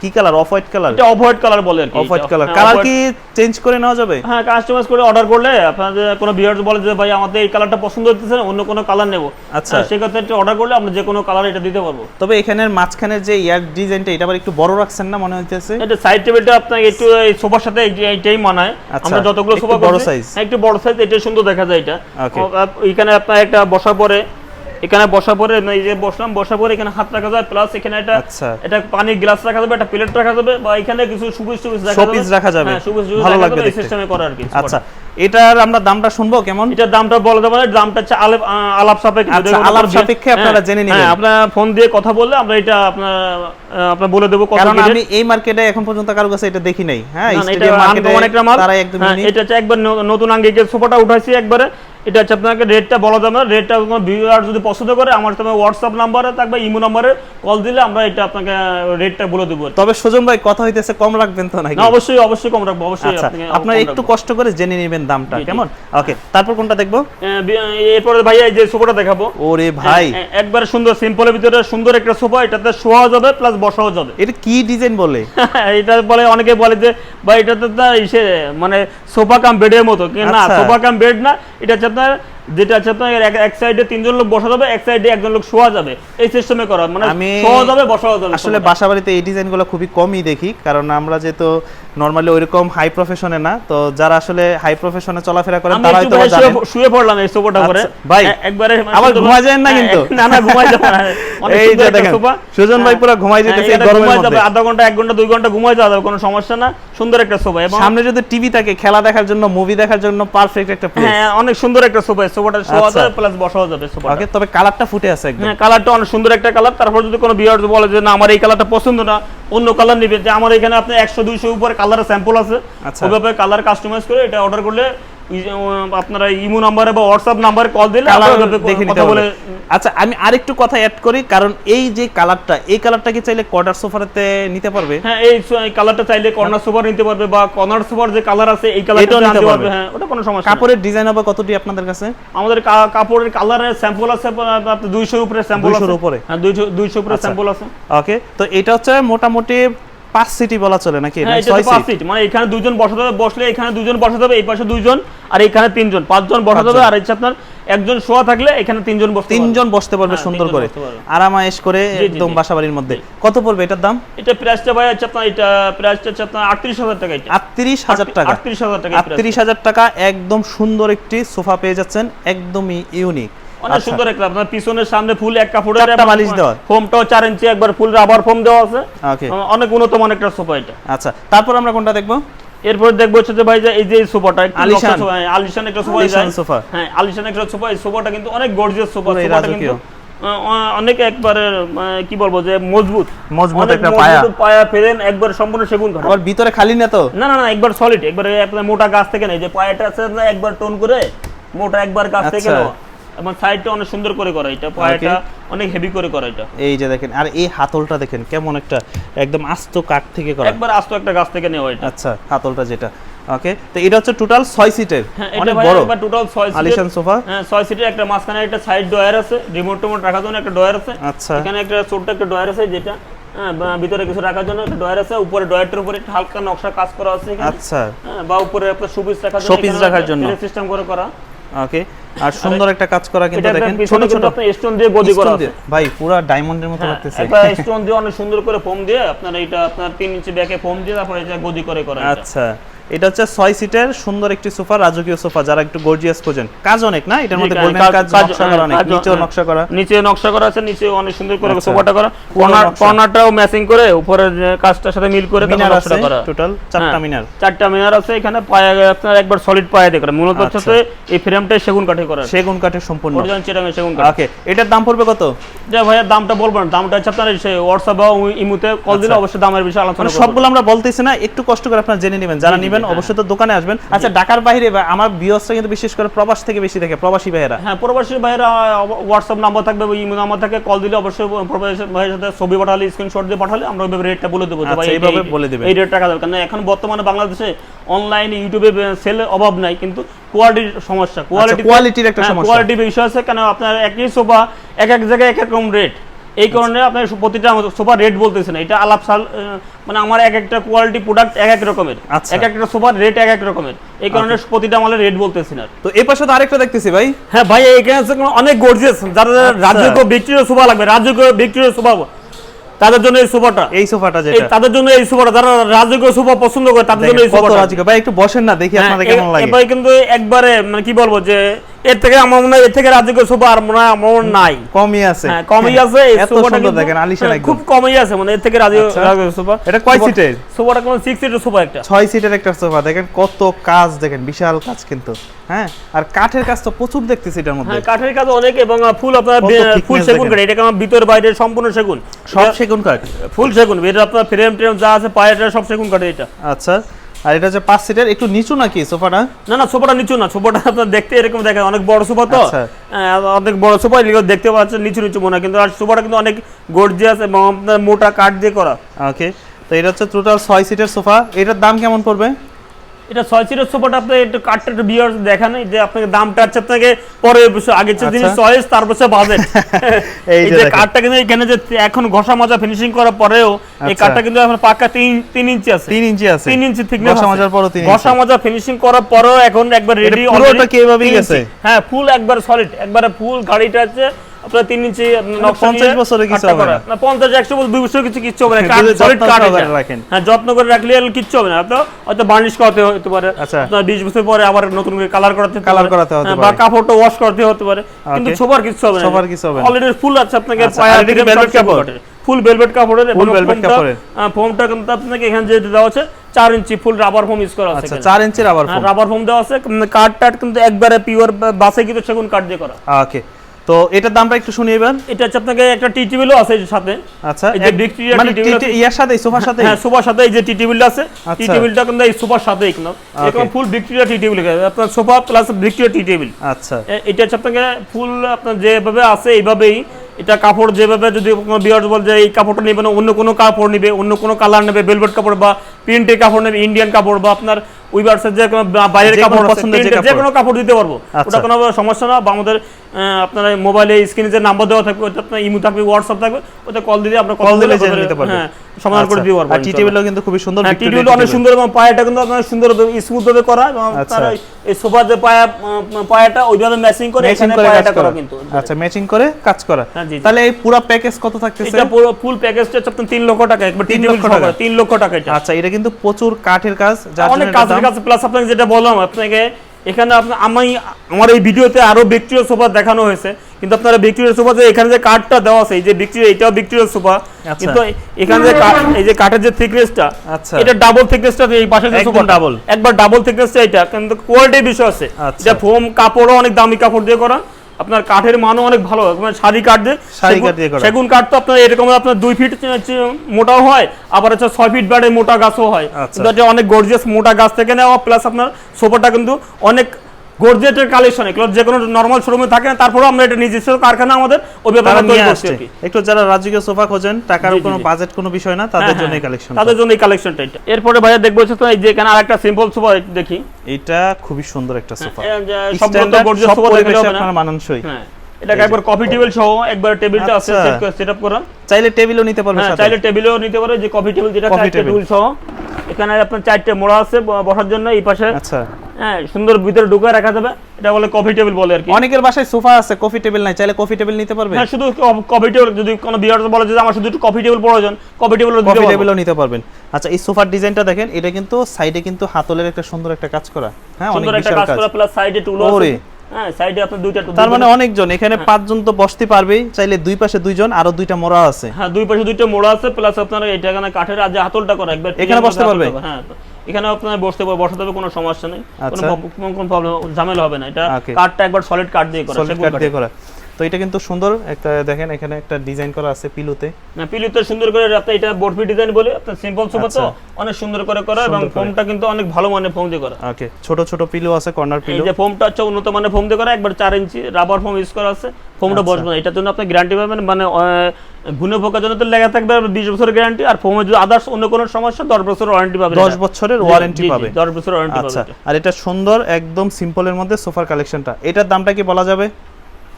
Speaker 2: কি কালার? Off white colour?
Speaker 1: এটা অফ হোয়াইট কালার বলে আর
Speaker 2: অফ হোয়াইট কালার।
Speaker 1: হ্যাঁ,
Speaker 2: কালার কি চেঞ্জ করে নেওয়া যাবে?
Speaker 1: হ্যাঁ কাস্টমাইজ করে অর্ডার করলে আপনাদের কোনো ভিউয়ার্স বলে যে ভাই আমাদের এই কালারটা পছন্দ হচ্ছে না অন্য কোনো কালার নেব।
Speaker 2: আচ্ছা।
Speaker 1: সেক্ষেত্রে অর্ডার করলে আমরা যে কোনো কালার এটা দিতে পারব।
Speaker 2: তবে এখানের মাঝখানের যে ইয়ার ডিজাইনটা এটা আবার একটু বড় রাখছেন না মনে হইতেছে?
Speaker 1: এটা সাইড টেবিলটা আপনাকে একটু এই সোফার সাথে এইটাই মানায়।
Speaker 2: আচ্ছা,
Speaker 1: আমরা যতগুলো সোফা
Speaker 2: বড় size।
Speaker 1: হ্যাঁ, একটু বড় সাইজ এটা সুন্দর দেখা যায় এটা। এখানে আপনার একটা বসা পরে এখানে বসা পরে এই যে বসলাম বসা পরে এখানে হাত রাখা যায় প্লাস এখানে একটা
Speaker 2: আচ্ছা।
Speaker 1: এটা পানির গ্লাস রাখা যাবে একটা প্লেট রাখা যাবে বা এখানে কিছু সুবিস সুবিস রাখা যাবে।
Speaker 2: রাখা যাবে।
Speaker 1: হ্যাঁ
Speaker 2: ভালো লাগবে
Speaker 1: এই সিস্টেমে করা আর কি
Speaker 2: আচ্ছা। এটার আমরা দামটা শুনব কেমন?
Speaker 1: এটার দামটা বলা যাবে না দামটা হচ্ছে আলাপ আলাপ সাপেক্ষে
Speaker 2: আচ্ছা, আলাপ সাপেক্ষে
Speaker 1: হ্যাঁ,
Speaker 2: আপনারা জেনে নিন
Speaker 1: হ্যাঁ আপনার ফোন দিয়ে কথা বললে আমরা এটা আপনার আপনার বলে দেবো
Speaker 2: কারণ আমি এই মার্কেটে এখন পর্যন্ত কারও কাছে এটা দেখি নাই। হ্যাঁ
Speaker 1: এটা
Speaker 2: মার্কেটে
Speaker 1: অনেকটা মাল।
Speaker 2: তারা একদম
Speaker 1: হ্যাঁ, এটা হচ্ছে একবার নতুন আঙ্গিকের সোফাটা উঠাইছি একবারে। এটা হচ্ছে আপনাকে রেটটা বলা যাবে না। রেটটা ভিউয়ার যদি পছন্দ করে আমার তোমার হোয়াটসঅ্যাপ নাম্বারে থাকবে ইমো নাম্বারে কল দিলে আমরা এটা আপনাকে রেটটা বলে দেবো।
Speaker 2: তবে সুজন ভাই কথা হইতেছে কম রাখবেন তো নাকি?
Speaker 1: অবশ্যই অবশ্যই কম রাখব অবশ্যই
Speaker 2: আচ্ছা আপনারা একটু কষ্ট করে জেনে নেবেন দামটা। কেমন? ওকে তারপর কোনটা দেখব?
Speaker 1: এরপরে ভাইয়া এই যে সোফাটা দেখাবো।
Speaker 2: ওরে ভাই।
Speaker 1: একবারে সুন্দর সিম্পলের ভিতরে সুন্দর একটা সোফা এটাতে শোয়া যাবে প্লাস বসাও যাবে।
Speaker 2: এটা কি ডিজাইন বলে?
Speaker 1: এটা বলে অনেকে বলে যে ভাই এটাতে তো মানে সোফা কাম বেডের মতো। না
Speaker 2: আচ্ছা।
Speaker 1: সোফা কাম বেড না এটা হচ্ছে আপনার যেটা আপনার এক- সাইডে তিনজন লোক বসা যাবে এক সাইডে একজন লোক শোয়া যাবে। এই সিস্টেমে করা মানে শোয়া যাবে বসাও যাবে
Speaker 2: আসলে। বাসা এই ডিজাইনগুলো খুবই কমই দেখি কারণ আমরা যেহেতু নর্মালি ওইরকম হাই প্রফেশনে না তো যারা আসলে হাই প্রফেশনে চলাফেরা করেন তারা হয়তো জানেন।
Speaker 1: শুয়ে- পড়লাম এই সোফাটা করে
Speaker 2: আচ্ছা, ভাই,
Speaker 1: একবারে মানে
Speaker 2: আবার ঘুমায় যাবেন না কিন্তু?
Speaker 1: না না ঘুমায় যাবে না।
Speaker 2: এই যে দেখেন, সুজন ভাই
Speaker 1: হ্যাঁ,
Speaker 2: পুরো ঘুমায়
Speaker 1: হ্যাঁ,
Speaker 2: যেতেছে এই গরমের মধ্যে।
Speaker 1: আধা ঘণ্টা এক ঘণ্টা দুই ঘণ্টা ঘুমায় যাবে কোনো সমস্যা না। সুন্দর একটা সোফা এবং
Speaker 2: সামনে যদি টিভি থাকে খেলা দেখার জন্য মুভি দেখার জন্য পারফেক্ট একটা প্লেস
Speaker 1: হ্যাঁ অনেক সুন্দর একটা সোফা সোফাটা শোয়া। যাবে প্লাস বসাও যাবে সোফাটা।
Speaker 2: ওকে তবে কালারটা ফুটে আছে একদম।
Speaker 1: হ্যাঁ কালারটা অনেক সুন্দর একটা কালার তারপর যদি কোনো ভিউয়ার্স বলে যে না আমার এই কালারটা পছন্দ না অন্য কালার নিবে। যে আমার এখানে আপনি একশো দুইশো উপরে কালারের স্যাম্পল আছে।
Speaker 2: আচ্ছা।
Speaker 1: ওইভাবে কালার কাস্টমাইজ করে এটা অর্ডার করলে ই- উম, আপনারা ইমো নাম্বারে বা হোয়াটসঅ্যাপ নাম্বারে কল দিলে
Speaker 2: দেখে নিতে
Speaker 1: বলে
Speaker 2: আচ্ছা আমি আরেকটু কথা অ্যাড করি কারণ এই যে কালারটা এই কালারটা কি চাইলে কোয়ার্টার সোফাতে নিতে পারবে
Speaker 1: হ্যাঁ এই কালারটা চাইলে কর্নার সোফার নিতে পারবে বা কর্নার সোফার যে কালার আছে এই কালারটা
Speaker 2: নিতে পারবে।
Speaker 1: হ্যাঁ ওটা কোনো সমস্যা
Speaker 2: কাপড়ের ডিজাইন হবে কতটি আপনাদের কাছে
Speaker 1: আমাদের কাপড়ের কালারের স্যাম্পল আছে দুইশোর উপরে স্যাম্পল আছে
Speaker 2: 200
Speaker 1: আছে
Speaker 2: র উপরে?
Speaker 1: হ্যাঁ দুইশো দুইশো উপরে
Speaker 2: আচ্ছা।
Speaker 1: স্যাম্পল আছে
Speaker 2: ওকে তো এটা হচ্ছে মোটামুটি পাঁচ সিটি বলা চলে নাকি
Speaker 1: হ্যাঁ এটা পাঁচ
Speaker 2: সিট
Speaker 1: মানে এখানে দুজন বসাতে হবে বসলে এখানে দুজন বসাতে হবে এই পাশে দুইজন আর এখানে তিনজন পাঁচজন বসাতে হবে
Speaker 2: পাঁচজন।
Speaker 1: আর হচ্ছে আপনার একজন শোয়া থাকলে এখানে তিনজন বসতে
Speaker 2: তিনজন বসতে পারবে
Speaker 1: হ্যাঁ,
Speaker 2: সুন্দর করে। আরামায়েশ করে একদম বাসাবাড়ির মধ্যে। কত পড়বে এটার দাম?
Speaker 1: এটা প্রাইসটা ভাই হচ্ছে আপনার এটা প্রাইসটা হচ্ছে আপনার আটত্রিশ হাজার টাকা এটা।
Speaker 2: আটত্রিশ হাজার টাকা।
Speaker 1: আটত্রিশ হাজার টাকা
Speaker 2: আটত্রিশ হাজার টাকা একদম সুন্দর একটি সোফা পেয়ে যাচ্ছেন একদমই ইউনিক
Speaker 1: অনেক সুন্দর একটা আপনার পিছনের সামনে ফুল এক কাপড়ের
Speaker 2: একটা বালিশ দেওয়া।
Speaker 1: ফোমটাও চার ইঞ্চি একবার ফুল রাবার ফোম দেওয়া আছে। অনেক উন্নত মানের একটা সোফা এটা।
Speaker 2: আচ্ছা তারপর আমরা কোনটা দেখব?
Speaker 1: এরপর দেখব হচ্ছে যে ভাই যে এই যে সোফাটা
Speaker 2: আলিশান।
Speaker 1: হ্যাঁ, আলিশান একটা সোফা।
Speaker 2: সোফা।
Speaker 1: হ্যাঁ আলিশান একটা সোফা এই সোফাটা কিন্তু অনেক গর্জিয়াস সোফা সোফাটা কিন্তু অনেক একবারে কি বলব যে মজবুত
Speaker 2: মজবুত একটা পায়া।
Speaker 1: পায়া ফেরেন একবার সম্পূর্ণ সেগুন কাঠ
Speaker 2: আবার ভিতরে খালি না তো
Speaker 1: না না না একবার সলিড একবার মোটা গাছ থেকে নেই যে পায়াটা আছে না একবার টোন করে মোটা একবার গাছ থেকে
Speaker 2: আচ্ছা।
Speaker 1: নেওয়া এবং সাইডটা অনেক সুন্দর করে করা এটা পায়াটা অনেক হেভি করে করা এটা।
Speaker 2: এই যে দেখেন আর এই হাতলটা দেখেন কেমন একটা একদম আস্ত কাঠ থেকে করা।
Speaker 1: একবার আস্ত একটা গাছ থেকে নেওয়া এটা।
Speaker 2: আচ্ছা হাতলটা যেটা। ওকে তো এটা হচ্ছে টোটাল ছয় সিটের অনেক বড়।
Speaker 1: একবার টোটাল 6 সিটের
Speaker 2: আলিশান সোফা।
Speaker 1: হ্যাঁ 6 সিটের একটা মাঝখানে একটা সাইড ডয়ার আছে রিমোট টিমোট রাখার জন্য একটা ডয়ার আছে।
Speaker 2: আচ্ছা।
Speaker 1: এখানে একটা ছোট্ট একটা ডয়ার আছে যেটা হ্যাঁ, ভিতরে কিছু রাখার জন্য একটা ডয়ার আছে উপরে ডয়ারটার উপরে একটা হালকা নকশা কাজ করা আছে
Speaker 2: আচ্ছা।
Speaker 1: হ্যাঁ, বা উপরে আপনার শোপিস রাখার জন্য
Speaker 2: Showpiece রাখার জন্য।
Speaker 1: সিস্টেম করে করা।
Speaker 2: ওকে আর সুন্দর একটা কাজ করা কিন্তু দেখেন ছোট ছোট
Speaker 1: স্টোন দিয়ে গদি করা আছে।
Speaker 2: ভাই পুরো ডায়মন্ডের মতো
Speaker 1: হ্যাঁ,
Speaker 2: লাগতেছে।
Speaker 1: এটা স্টোন দিয়ে অনেক সুন্দর করে ফোম দিয়ে আপনার এটা আপনার 3 ইঞ্চি ব্যাকে ফোম দিয়ে তারপরে এটা গদি করে করা
Speaker 2: আচ্ছা। এটা হচ্ছে ছয় সিটের সুন্দর একটি সোফা রাজকীয় সোফা যারা একটু গর্জিয়াস খোঁজেন। কাজ অনেক না? এটার মধ্যে গোল্ডেন
Speaker 1: কাজ-
Speaker 2: নকশা করা অনেক নিচেও। নকশা করা।
Speaker 1: নিচে নকশা করা আছে নিচে অনেক সুন্দর করে
Speaker 2: আচ্ছা।
Speaker 1: সোফাটা করা। কর্নার কর্নারটাও ম্যাচিং করে উপরের কাজটার সাথে মিল করে
Speaker 2: মিনার আছে টোটাল চারটা
Speaker 1: হ্যাঁ,
Speaker 2: মিনার।
Speaker 1: চারটা মিনার আছে এখানে পায়া আপনার একবার সলিড পায়া দিয়ে করা। মূলত হচ্ছে
Speaker 2: আচ্ছা।
Speaker 1: এই ফ্রেমটাই সেগুন কাঠে করা।
Speaker 2: সেগুন কাঠের সম্পূর্ণ।
Speaker 1: অরিজিনাল চিটাগাং সেগুন কাঠ।
Speaker 2: ওকে এটার দাম পড়বে কত?
Speaker 1: যে ভাইয়া দামটা বলব না। দামটা হচ্ছে আপনার হোয়াটসঅ্যাপ বা ইমুতে কল দিলে অবশ্যই দামের বিষয়ে আলোচনা
Speaker 2: মানে
Speaker 1: করব।
Speaker 2: সবগুলো আমরা বলতেছি না একটু কষ্ট করে আপনারা জেনে নেবেন। যারা নেবেন
Speaker 1: হ্যাঁ।
Speaker 2: অবশ্যই তো দোকানে আসবেন আচ্ছা ঢাকার বাইরে আমার বিয়সটা কিন্তু বিশেষ করে প্রবাস থেকে বেশি দেখে প্রবাসী ভাইয়েরা
Speaker 1: হ্যাঁ প্রবাসী ভাইরা হোয়াটসঅ্যাপ নাম্বার থাকবে বা ইমো নাম্বার থাকে কল দিলে অবশ্যই প্রবাসী ভাইয়ের সাথে ছবি পাঠালে স্ক্রিনশট দিয়ে পাঠালে আমরা ওইভাবে রেটটা বলে দেবো ভাই
Speaker 2: আচ্ছা, এইভাবে বলে দিবেন।
Speaker 1: এই রেট টাকা দরকার কারণ এখন বর্তমানে বাংলাদেশে অনলাইনে ইউটিউবে সেল অভাব নাই কিন্তু কোয়ালিটির সমস্যা কোয়ালিটি
Speaker 2: quality-র একটা সমস্যা।
Speaker 1: কোয়ালিটি বিষয় আছে কেন আপনার একই সোফা এক এক জায়গায় এক এক রকম রেট এই কারণে আপনার প্রতিটা সোফা রেট বলতেছে না। এটা আলাপ সাল মানে আমার এক একটা কোয়ালিটি প্রোডাক্ট এক এক রকমের।
Speaker 2: আচ্ছা।
Speaker 1: এক একটা সোফার রেট এক এক রকমের। এই কারণে প্রতিটা মালের রেট বলতেছি না।
Speaker 2: তো এই পাশে তো আরেকটা দেখতেছি ভাই।
Speaker 1: হ্যাঁ ভাই এখানে অনেক গর্জিয়াস যারা
Speaker 2: আচ্ছা।
Speaker 1: রাজকীয় ভিক্টোরিয়া সোফা লাগবে রাজকীয় ভিক্টোরিয়া সোফা তাদের জন্য এই সোফাটা।
Speaker 2: এই সোফাটা যেটা।
Speaker 1: তাদের জন্য এই সোফাটা যারা রাজকীয় সোফা পছন্দ করে তাদের জন্য এই সোফাটা।
Speaker 2: রাজিকা ভাই একটু বসেন না দেখি আপনাদের
Speaker 1: হ্যাঁ,
Speaker 2: কেমন লাগে।
Speaker 1: এবার কিন্তু একবারে মানে কি বলব যে এর থেকে আমার মনে হয় এর থেকে রাজকীয় সোফা আর মনে হয় আমার নাই।
Speaker 2: কমই আছে।
Speaker 1: হ্যাঁ কমই আছে এই
Speaker 2: এত
Speaker 1: কিন্তু,
Speaker 2: দেখেন আলিশান
Speaker 1: হ্যাঁ,
Speaker 2: একদম।
Speaker 1: খুব কমই আছে মানে এর থেকে রাজকীয়
Speaker 2: আচ্ছা। এটা কয় সিটের?
Speaker 1: সোফাটা কোনো সিক্স সিটের সোফা একটা।
Speaker 2: ছয় সিটের একটা সোফা দেখেন কত কাজ দেখেন বিশাল কাজ কিন্তু হ্যাঁ? আর কাঠের কাজ তো প্রচুর দেখতেছি এটার মধ্যে।
Speaker 1: হ্যাঁ কাঠের কাজ অনেক এবং ফুল আপনার ফুল সেগুন। কাঠ এটা আমার ভিতর বাইরে সম্পূর্ণ সেগুন?
Speaker 2: সব সেগুন কাঠ?
Speaker 1: ফুল সেগুন এটা আপনার ফ্রেম ট্রেম যা আছে পায়েটা সব সেগুন কাঠে এটা।
Speaker 2: আচ্ছা। আর এটা হচ্ছে পাঁচ সিটের একটু নিচু নাকি সোফাটা?
Speaker 1: না না সোফাটা নিচু না সোফাটা আপনার দেখতে এরকম দেখেন অনেক বড় সোফা তো।
Speaker 2: আচ্ছা।
Speaker 1: অনেক বড় সোফা এগুলো দেখতে পাচ্ছেন নিচু নিচু মনে কিন্তু আর সোফাটা কিন্তু অনেক গর্জিয়াস এবং আপনার মোটা কাঠ দিয়ে করা।
Speaker 2: ওকে তো এটা হচ্ছে টোটাল ছয় সিটের সোফা। এটার দাম কেমন পড়বে?
Speaker 1: এটা ছয় সিটের সোফাটা আপনি একটু কাঠটা একটু বিয়ার দেখেন যে আপনাকে দামটা হচ্ছে আপনাকে পরে আগে হচ্ছে জিনিস। চয়েস তারপর হচ্ছে বাজেট
Speaker 2: এই যে
Speaker 1: যে কিন্তু এখানে যে এখন ঘষা মাজা ফিনিশিং করার পরেও এই
Speaker 2: আচ্ছা।
Speaker 1: কিন্তু এখন পাক্কা তিন তিন ইঞ্চি আছে
Speaker 2: তিন ইঞ্চি আছে
Speaker 1: তিন ইঞ্চি thickness
Speaker 2: ঘষা
Speaker 1: আছে।
Speaker 2: মাজার পরও তিন
Speaker 1: ঘষা মাজা ফিনিশিং করার পরেও এখন একবার রেডি
Speaker 2: পুরোটা কি গেছে?
Speaker 1: হ্যাঁ ফুল একবার সলিড একবারে ফুল গাড়িটা আছে আপনার তিন ইঞ্চি নকশা
Speaker 2: 50 বছরে কিছু হবে না।
Speaker 1: না পঞ্চাশ একশো বছর দুই বছর কিছু কিচ্ছু হবে না সলিড।
Speaker 2: রাখেন।
Speaker 1: হ্যাঁ যত্ন করে রাখলে কিচ্ছু হবে না তো হয়তো বার্নিশ করাতে হতে পারে
Speaker 2: আচ্ছা।
Speaker 1: আপনার বিশ বছর পরে আবার নতুন করে কালার করাতে পারে।
Speaker 2: করাতে হতে
Speaker 1: হ্যাঁ, বা কাপড়টা ওয়াশ করতে হতে পারে কিন্তু. সোফার কিছু হবে না
Speaker 2: সোফার কিছু হবে না।
Speaker 1: অলরেডি ফুল আছে আপনাকে পায়া
Speaker 2: আর এটা কি
Speaker 1: থেকে
Speaker 2: velvet
Speaker 1: সব
Speaker 2: কাপড়?
Speaker 1: ফুল ভেলভেট কাপড়ের
Speaker 2: velvet
Speaker 1: ফোমটা-
Speaker 2: কাপড়ের।
Speaker 1: ফোমটা কিন্তু আপনাকে এখানে যে দেওয়া আছে চার ইঞ্চি ফুল রাবার ফোম ইউজ করা আছে
Speaker 2: আচ্ছা ইঞ্চির আবার
Speaker 1: হ্যাঁ, রাবার ফোম দেওয়া আছে কাঠ টাট কিন্তু একবারে পিওর বাসে কিন্তু সেগুন কাঠ দিয়ে করা
Speaker 2: ওকে তো এটার দামটা একটু শুনিয়ে এবার।
Speaker 1: এটা হচ্ছে আপনাকে একটা টি টেবিলও আছে এর সাথে।
Speaker 2: আচ্ছা
Speaker 1: এই যে
Speaker 2: এক-
Speaker 1: Victoria
Speaker 2: মানে টি- ইয়ার সাথে সোফার সাথে
Speaker 1: হ্যাঁ সোফার সাথে এই যে টি টেবিলটা আছে টি
Speaker 2: আচ্ছা।
Speaker 1: টেবিলটা কিন্তু এই সোফার কিন্তু এরকম
Speaker 2: Okay.
Speaker 1: Full Victoria tea table আপনার sofa plus Victoria tea table
Speaker 2: আচ্ছা।
Speaker 1: এটা হচ্ছে আপনাকে ফুল আপনার যেভাবে আছে এইভাবেই এটা কাপড় যেভাবে যদি কোনো বিয়ার্স বল যে এই কাপড়টা নেবে না অন্য কোনো কাপড় নেবে অন্য কোনো কালার নেবে ভেলভেট কাপড় বা প্রিন্টের কাপড় নেবে ইন্ডিয়ান কাপড় বা আপনার উইভার্সের যে কোনো বাইরের কাপড় আছে,
Speaker 2: পছন্দের যে
Speaker 1: এর। কোনো কাপড় দিতে পারব।
Speaker 2: আচ্ছা।
Speaker 1: ওটা কোনো সমস্যা না বা আমাদের আপনার মোবাইলে স্ক্রিনে যে নাম্বার দেওয়া থাকবে ওটা আপনার ইমো থাকবে হোয়াটসঅ্যাপ থাকবে ওটা কল দিলে আপনার
Speaker 2: কল দিলে জেনে নিতে পারবে।
Speaker 1: হ্যাঁ সমাধান করে দিতে পারব
Speaker 2: আর টি টেবিলও কিন্তু খুবই সুন্দর
Speaker 1: হ্যাঁ টি
Speaker 2: Victoria
Speaker 1: টেবিল অনেক সুন্দর এবং পায়াটা কিন্তু আপনার সুন্দর স্মুথ ভাবে করা এবং
Speaker 2: আচ্ছা।
Speaker 1: আপনার এই- সোফার যে পায়া পায়াটা ওইভাবে ম্যাচিং করে এখানে
Speaker 2: কাজ
Speaker 1: পায়াটা
Speaker 2: করা।
Speaker 1: কিন্তু।
Speaker 2: আচ্ছা ম্যাচিং করে কাজ করা।
Speaker 1: হ্যাঁ।
Speaker 2: তাহলে এই পুরো প্যাকেজ কত থাকতেছে?
Speaker 1: এটা পুরো ফুল প্যাকেজটা হচ্ছে আপনার 3 লক্ষ টাকা। একবার 3
Speaker 2: তিন
Speaker 1: লক্ষ টাকা
Speaker 2: টাকা।
Speaker 1: 3 লক্ষ টাকা এটা।
Speaker 2: আচ্ছা এটা কিন্তু প্রচুর কাঠের কাজ যার
Speaker 1: অনেক কাজের কাছে প্লাস আপনাকে যেটা বললাম আপনাকে এখানে আপনার আমি আমার এই ভিডিওতে আরও ভিক্টোরিয়া সোফা দেখানো হয়েছে কিন্তু আপনারা ভিক্টোরিয়া সোফা যে এখানে যে কাঠটা দেওয়া আছে এই যে ভিক্টোরিয়া এটাও ভিক্টোরিয়া সোফা
Speaker 2: আচ্ছা।
Speaker 1: কিন্তু এখানে যে এই যে কাঠের যে থিকনেসটা
Speaker 2: আচ্ছা।
Speaker 1: এটা ডাবল থিকনেসটা এই পাশে যে সোফা
Speaker 2: ডাবল
Speaker 1: একবার ডাবল থিকনেসটা এটা কিন্তু কোয়ালিটির বিষয় আছে
Speaker 2: আচ্ছা।
Speaker 1: এটা ফোম কাপড়ও অনেক দামি কাপড় দিয়ে করা আপনার কাঠের মানও অনেক ভালো মানে সারি কাঠ দিয়ে।
Speaker 2: সারি
Speaker 1: সেগুন-
Speaker 2: কাঠ দিয়ে
Speaker 1: সেগুন কাঠ তো আপনার এরকম আপনার দুই ফিট মোটাও হয় আবার হচ্ছে ছয় ফিট বাড়ে মোটা গাছও হয়।
Speaker 2: আচ্ছা।
Speaker 1: অনেক গর্জিয়াস মোটা গাছ থেকে নেওয়া প্লাস আপনার সোফাটা কিন্তু অনেক গর্জিয়াসের কালেকশন এগুলো যে কোনো নর্মাল শোরুমে থাকে না তারপরে আমরা এটা নিজস্ব কারখানা আমাদের
Speaker 2: তারা
Speaker 1: আমরা তৈরি করছি।
Speaker 2: একটু যারা রাজকীয় সোফা খোঁজেন টাকার কোনো বাজেট কোনো বিষয় না তাদের
Speaker 1: হ্যাঁ,
Speaker 2: জন্য এই
Speaker 1: হ্যাঁ,
Speaker 2: কালেকশন
Speaker 1: তাদের জন্য এই কালেকশনটা এটা। এরপরে ভাইয়া দেখব তো এই যে এখানে আরেকটা সিম্পল সোফা দেখি।
Speaker 2: এটা খুবই সুন্দর একটা সোফা।
Speaker 1: এ, যে সবগুলো তো
Speaker 2: স্ট্যান্ডার্ড
Speaker 1: গর্জিয়াস
Speaker 2: সব
Speaker 1: সোফা দেখালে
Speaker 2: পরিবেশে
Speaker 1: হবে না।
Speaker 2: আপনার মানানসই।
Speaker 1: হ্যাঁ এটাকে একবার কফি টেবিল সহ একবার টেবিলটা আছে
Speaker 2: আচ্ছা।
Speaker 1: সেট আপ করা।
Speaker 2: চাইলে টেবিলও নিতে পারবে
Speaker 1: হ্যাঁ
Speaker 2: সাথে।
Speaker 1: চাইলে টেবিলও নিতে পারে যে কফি টেবিল যেটা চারটে টেবিল সহ। এখানে আপনার চারটে মোড়া আছে বসার জন্য এই পাশে।
Speaker 2: আচ্ছা।
Speaker 1: হ্যাঁ সুন্দর ভিতরে ঢুকে রাখা যাবে। এটা বলে কফি টেবিল বলে আর কি।
Speaker 2: অনেকের বাসায় সোফা আছে কফি টেবিল নাই। চাইলে কফি টেবিল নিতে পারবে।
Speaker 1: হ্যাঁ শুধু কফি টেবিল যদি কোনো বিয়ার বলে যে আমার শুধু একটু কফি টেবিল প্রয়োজন কফি
Speaker 2: কফি টেবিলও নিতে পারবেন। আচ্ছা এই সোফার ডিজাইনটা দেখেন এটা কিন্তু সাইডে কিন্তু হাতলের একটা সুন্দর একটা কাজ করা। হ্যাঁ অনেক
Speaker 1: একটা কাজ করা প্লাস সাইডে টুল
Speaker 2: ওরে।
Speaker 1: আছে। হ্যাঁ সাইডে আপনার দুইটা
Speaker 2: তার মানে অনেকজন এখানে পাঁচজন তো বসতে পারবেই চাইলে দুই পাশে দুইজন আরও দুইটা মোড়া আছে।
Speaker 1: হ্যাঁ দুই পাশে দুইটা মোড়া আছে প্লাস আপনার এটা কাঠের আজ হাতলটা করা একবার
Speaker 2: এখানে বসতে পারবে?
Speaker 1: হ্যাঁ এখানে আপনার বসতে পারবে বসাতে হবে কোনো সমস্যা নেই। কোনো
Speaker 2: আচ্ছা।
Speaker 1: প্রবলেম ঝামেলা হবে না। এটা
Speaker 2: কার্ডটা
Speaker 1: কাঠটা একবার সলিড কার্ড দিয়ে করা
Speaker 2: সলিড
Speaker 1: কার্ড
Speaker 2: কাঠ দিয়ে করা। তো এটা কিন্তু সুন্দর একটা দেখেন এখানে একটা ডিজাইন করা আছে পিলুতে।
Speaker 1: না পিলিতে সুন্দর করে আপনি এটা বরফি ডিজাইন বলে আপনার সিম্পল সোফা তো
Speaker 2: আচ্ছা।
Speaker 1: অনেক সুন্দর করে করা এবং ফোমটা কিন্তু অনেক ভালো মানের ফোম দিয়ে করা।
Speaker 2: ওকে ছোট ছোট পিলু আছে কর্নার পিলু।
Speaker 1: এই যে ফোমটা হচ্ছে উন্নত মানের ফোম দিয়ে করা একবার চার ইঞ্চি রাবার ফোম ইউজ করা আছে। ফোমটা
Speaker 2: আচ্ছা।
Speaker 1: বসবে না এটার জন্য আপনি গ্যারান্টি পাবেন মানে ঘুনে পোকার জন্য তো লেগে থাকবে বিশ বছরের গ্যারান্টি আর ফোমে যদি আদার্স অন্য কোনো সমস্যা দশ বছরের ওয়ারেন্টি পাবে
Speaker 2: দশ বছরের ওয়ারেন্টি পাবে।
Speaker 1: দশ বছরের ওয়ারেন্টি
Speaker 2: আচ্ছা
Speaker 1: পাবে
Speaker 2: আর এটা সুন্দর একদম সিম্পলের মধ্যে সোফার কালেকশনটা এটার দামটা কি বলা যাবে?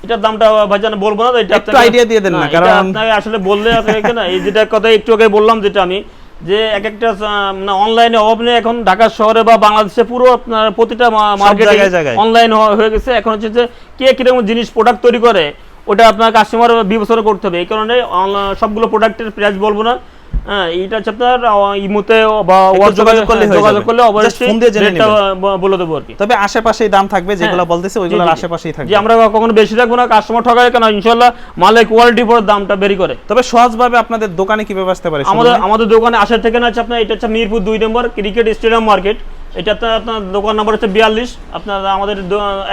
Speaker 1: এটার দামটা ভাইজান বলব না এটা
Speaker 2: একটু idea দিয়ে দেন না, কারণ-
Speaker 1: আপনাকে আসলে বললে আপনাকে না এই যেটা কথা একটু আগে বললাম যেটা আমি যে এক একটা মানে অনলাইনে অভাব নেই এখন ঢাকা শহরে বা বাংলাদেশে পুরো আপনার প্রতিটা মার্কেটে। অনলাইন হয়ে গেছে। এখন হচ্ছে যে কে কীরকম জিনিস প্রোডাক্ট তৈরি করে ওটা আপনার কাস্টমার বিবেচনা করতে হবে। এই কারণে সবগুলো প্রোডাক্টের প্রাইস বলব না। হ্যাঁ এটা আপনার ইমোতে বা
Speaker 2: যোগাযোগ করলে
Speaker 1: যোগাযোগ করলে অবশ্যই
Speaker 2: ফোন দিয়ে জেনে
Speaker 1: বলে দেবো আর কি।
Speaker 2: তবে আশেপাশেই দাম থাকবে যেগুলো
Speaker 1: হ্যাঁ।
Speaker 2: বলতেছে
Speaker 1: জি,
Speaker 2: ওইগুলোর। আশেপাশেই থাকবে।
Speaker 1: যে আমরা কখনো বেশি রাখব না কাস্টমার ঠকায় কেন? ইনশাল্লাহ মালের কোয়ালিটির পর দামটা বেরি করে।
Speaker 2: তবে সহজভাবে আপনাদের দোকানে কীভাবে আসতে পারে
Speaker 1: আমাদের আমাদের দোকানে আসার থেকে আছে আপনার এটা হচ্ছে মিরপুর দুই নম্বর ক্রিকেট স্টেডিয়াম মার্কেট। এটা আপনার আপনার দোকান নম্বর হচ্ছে বিয়াল্লিশ। আপনার আমাদের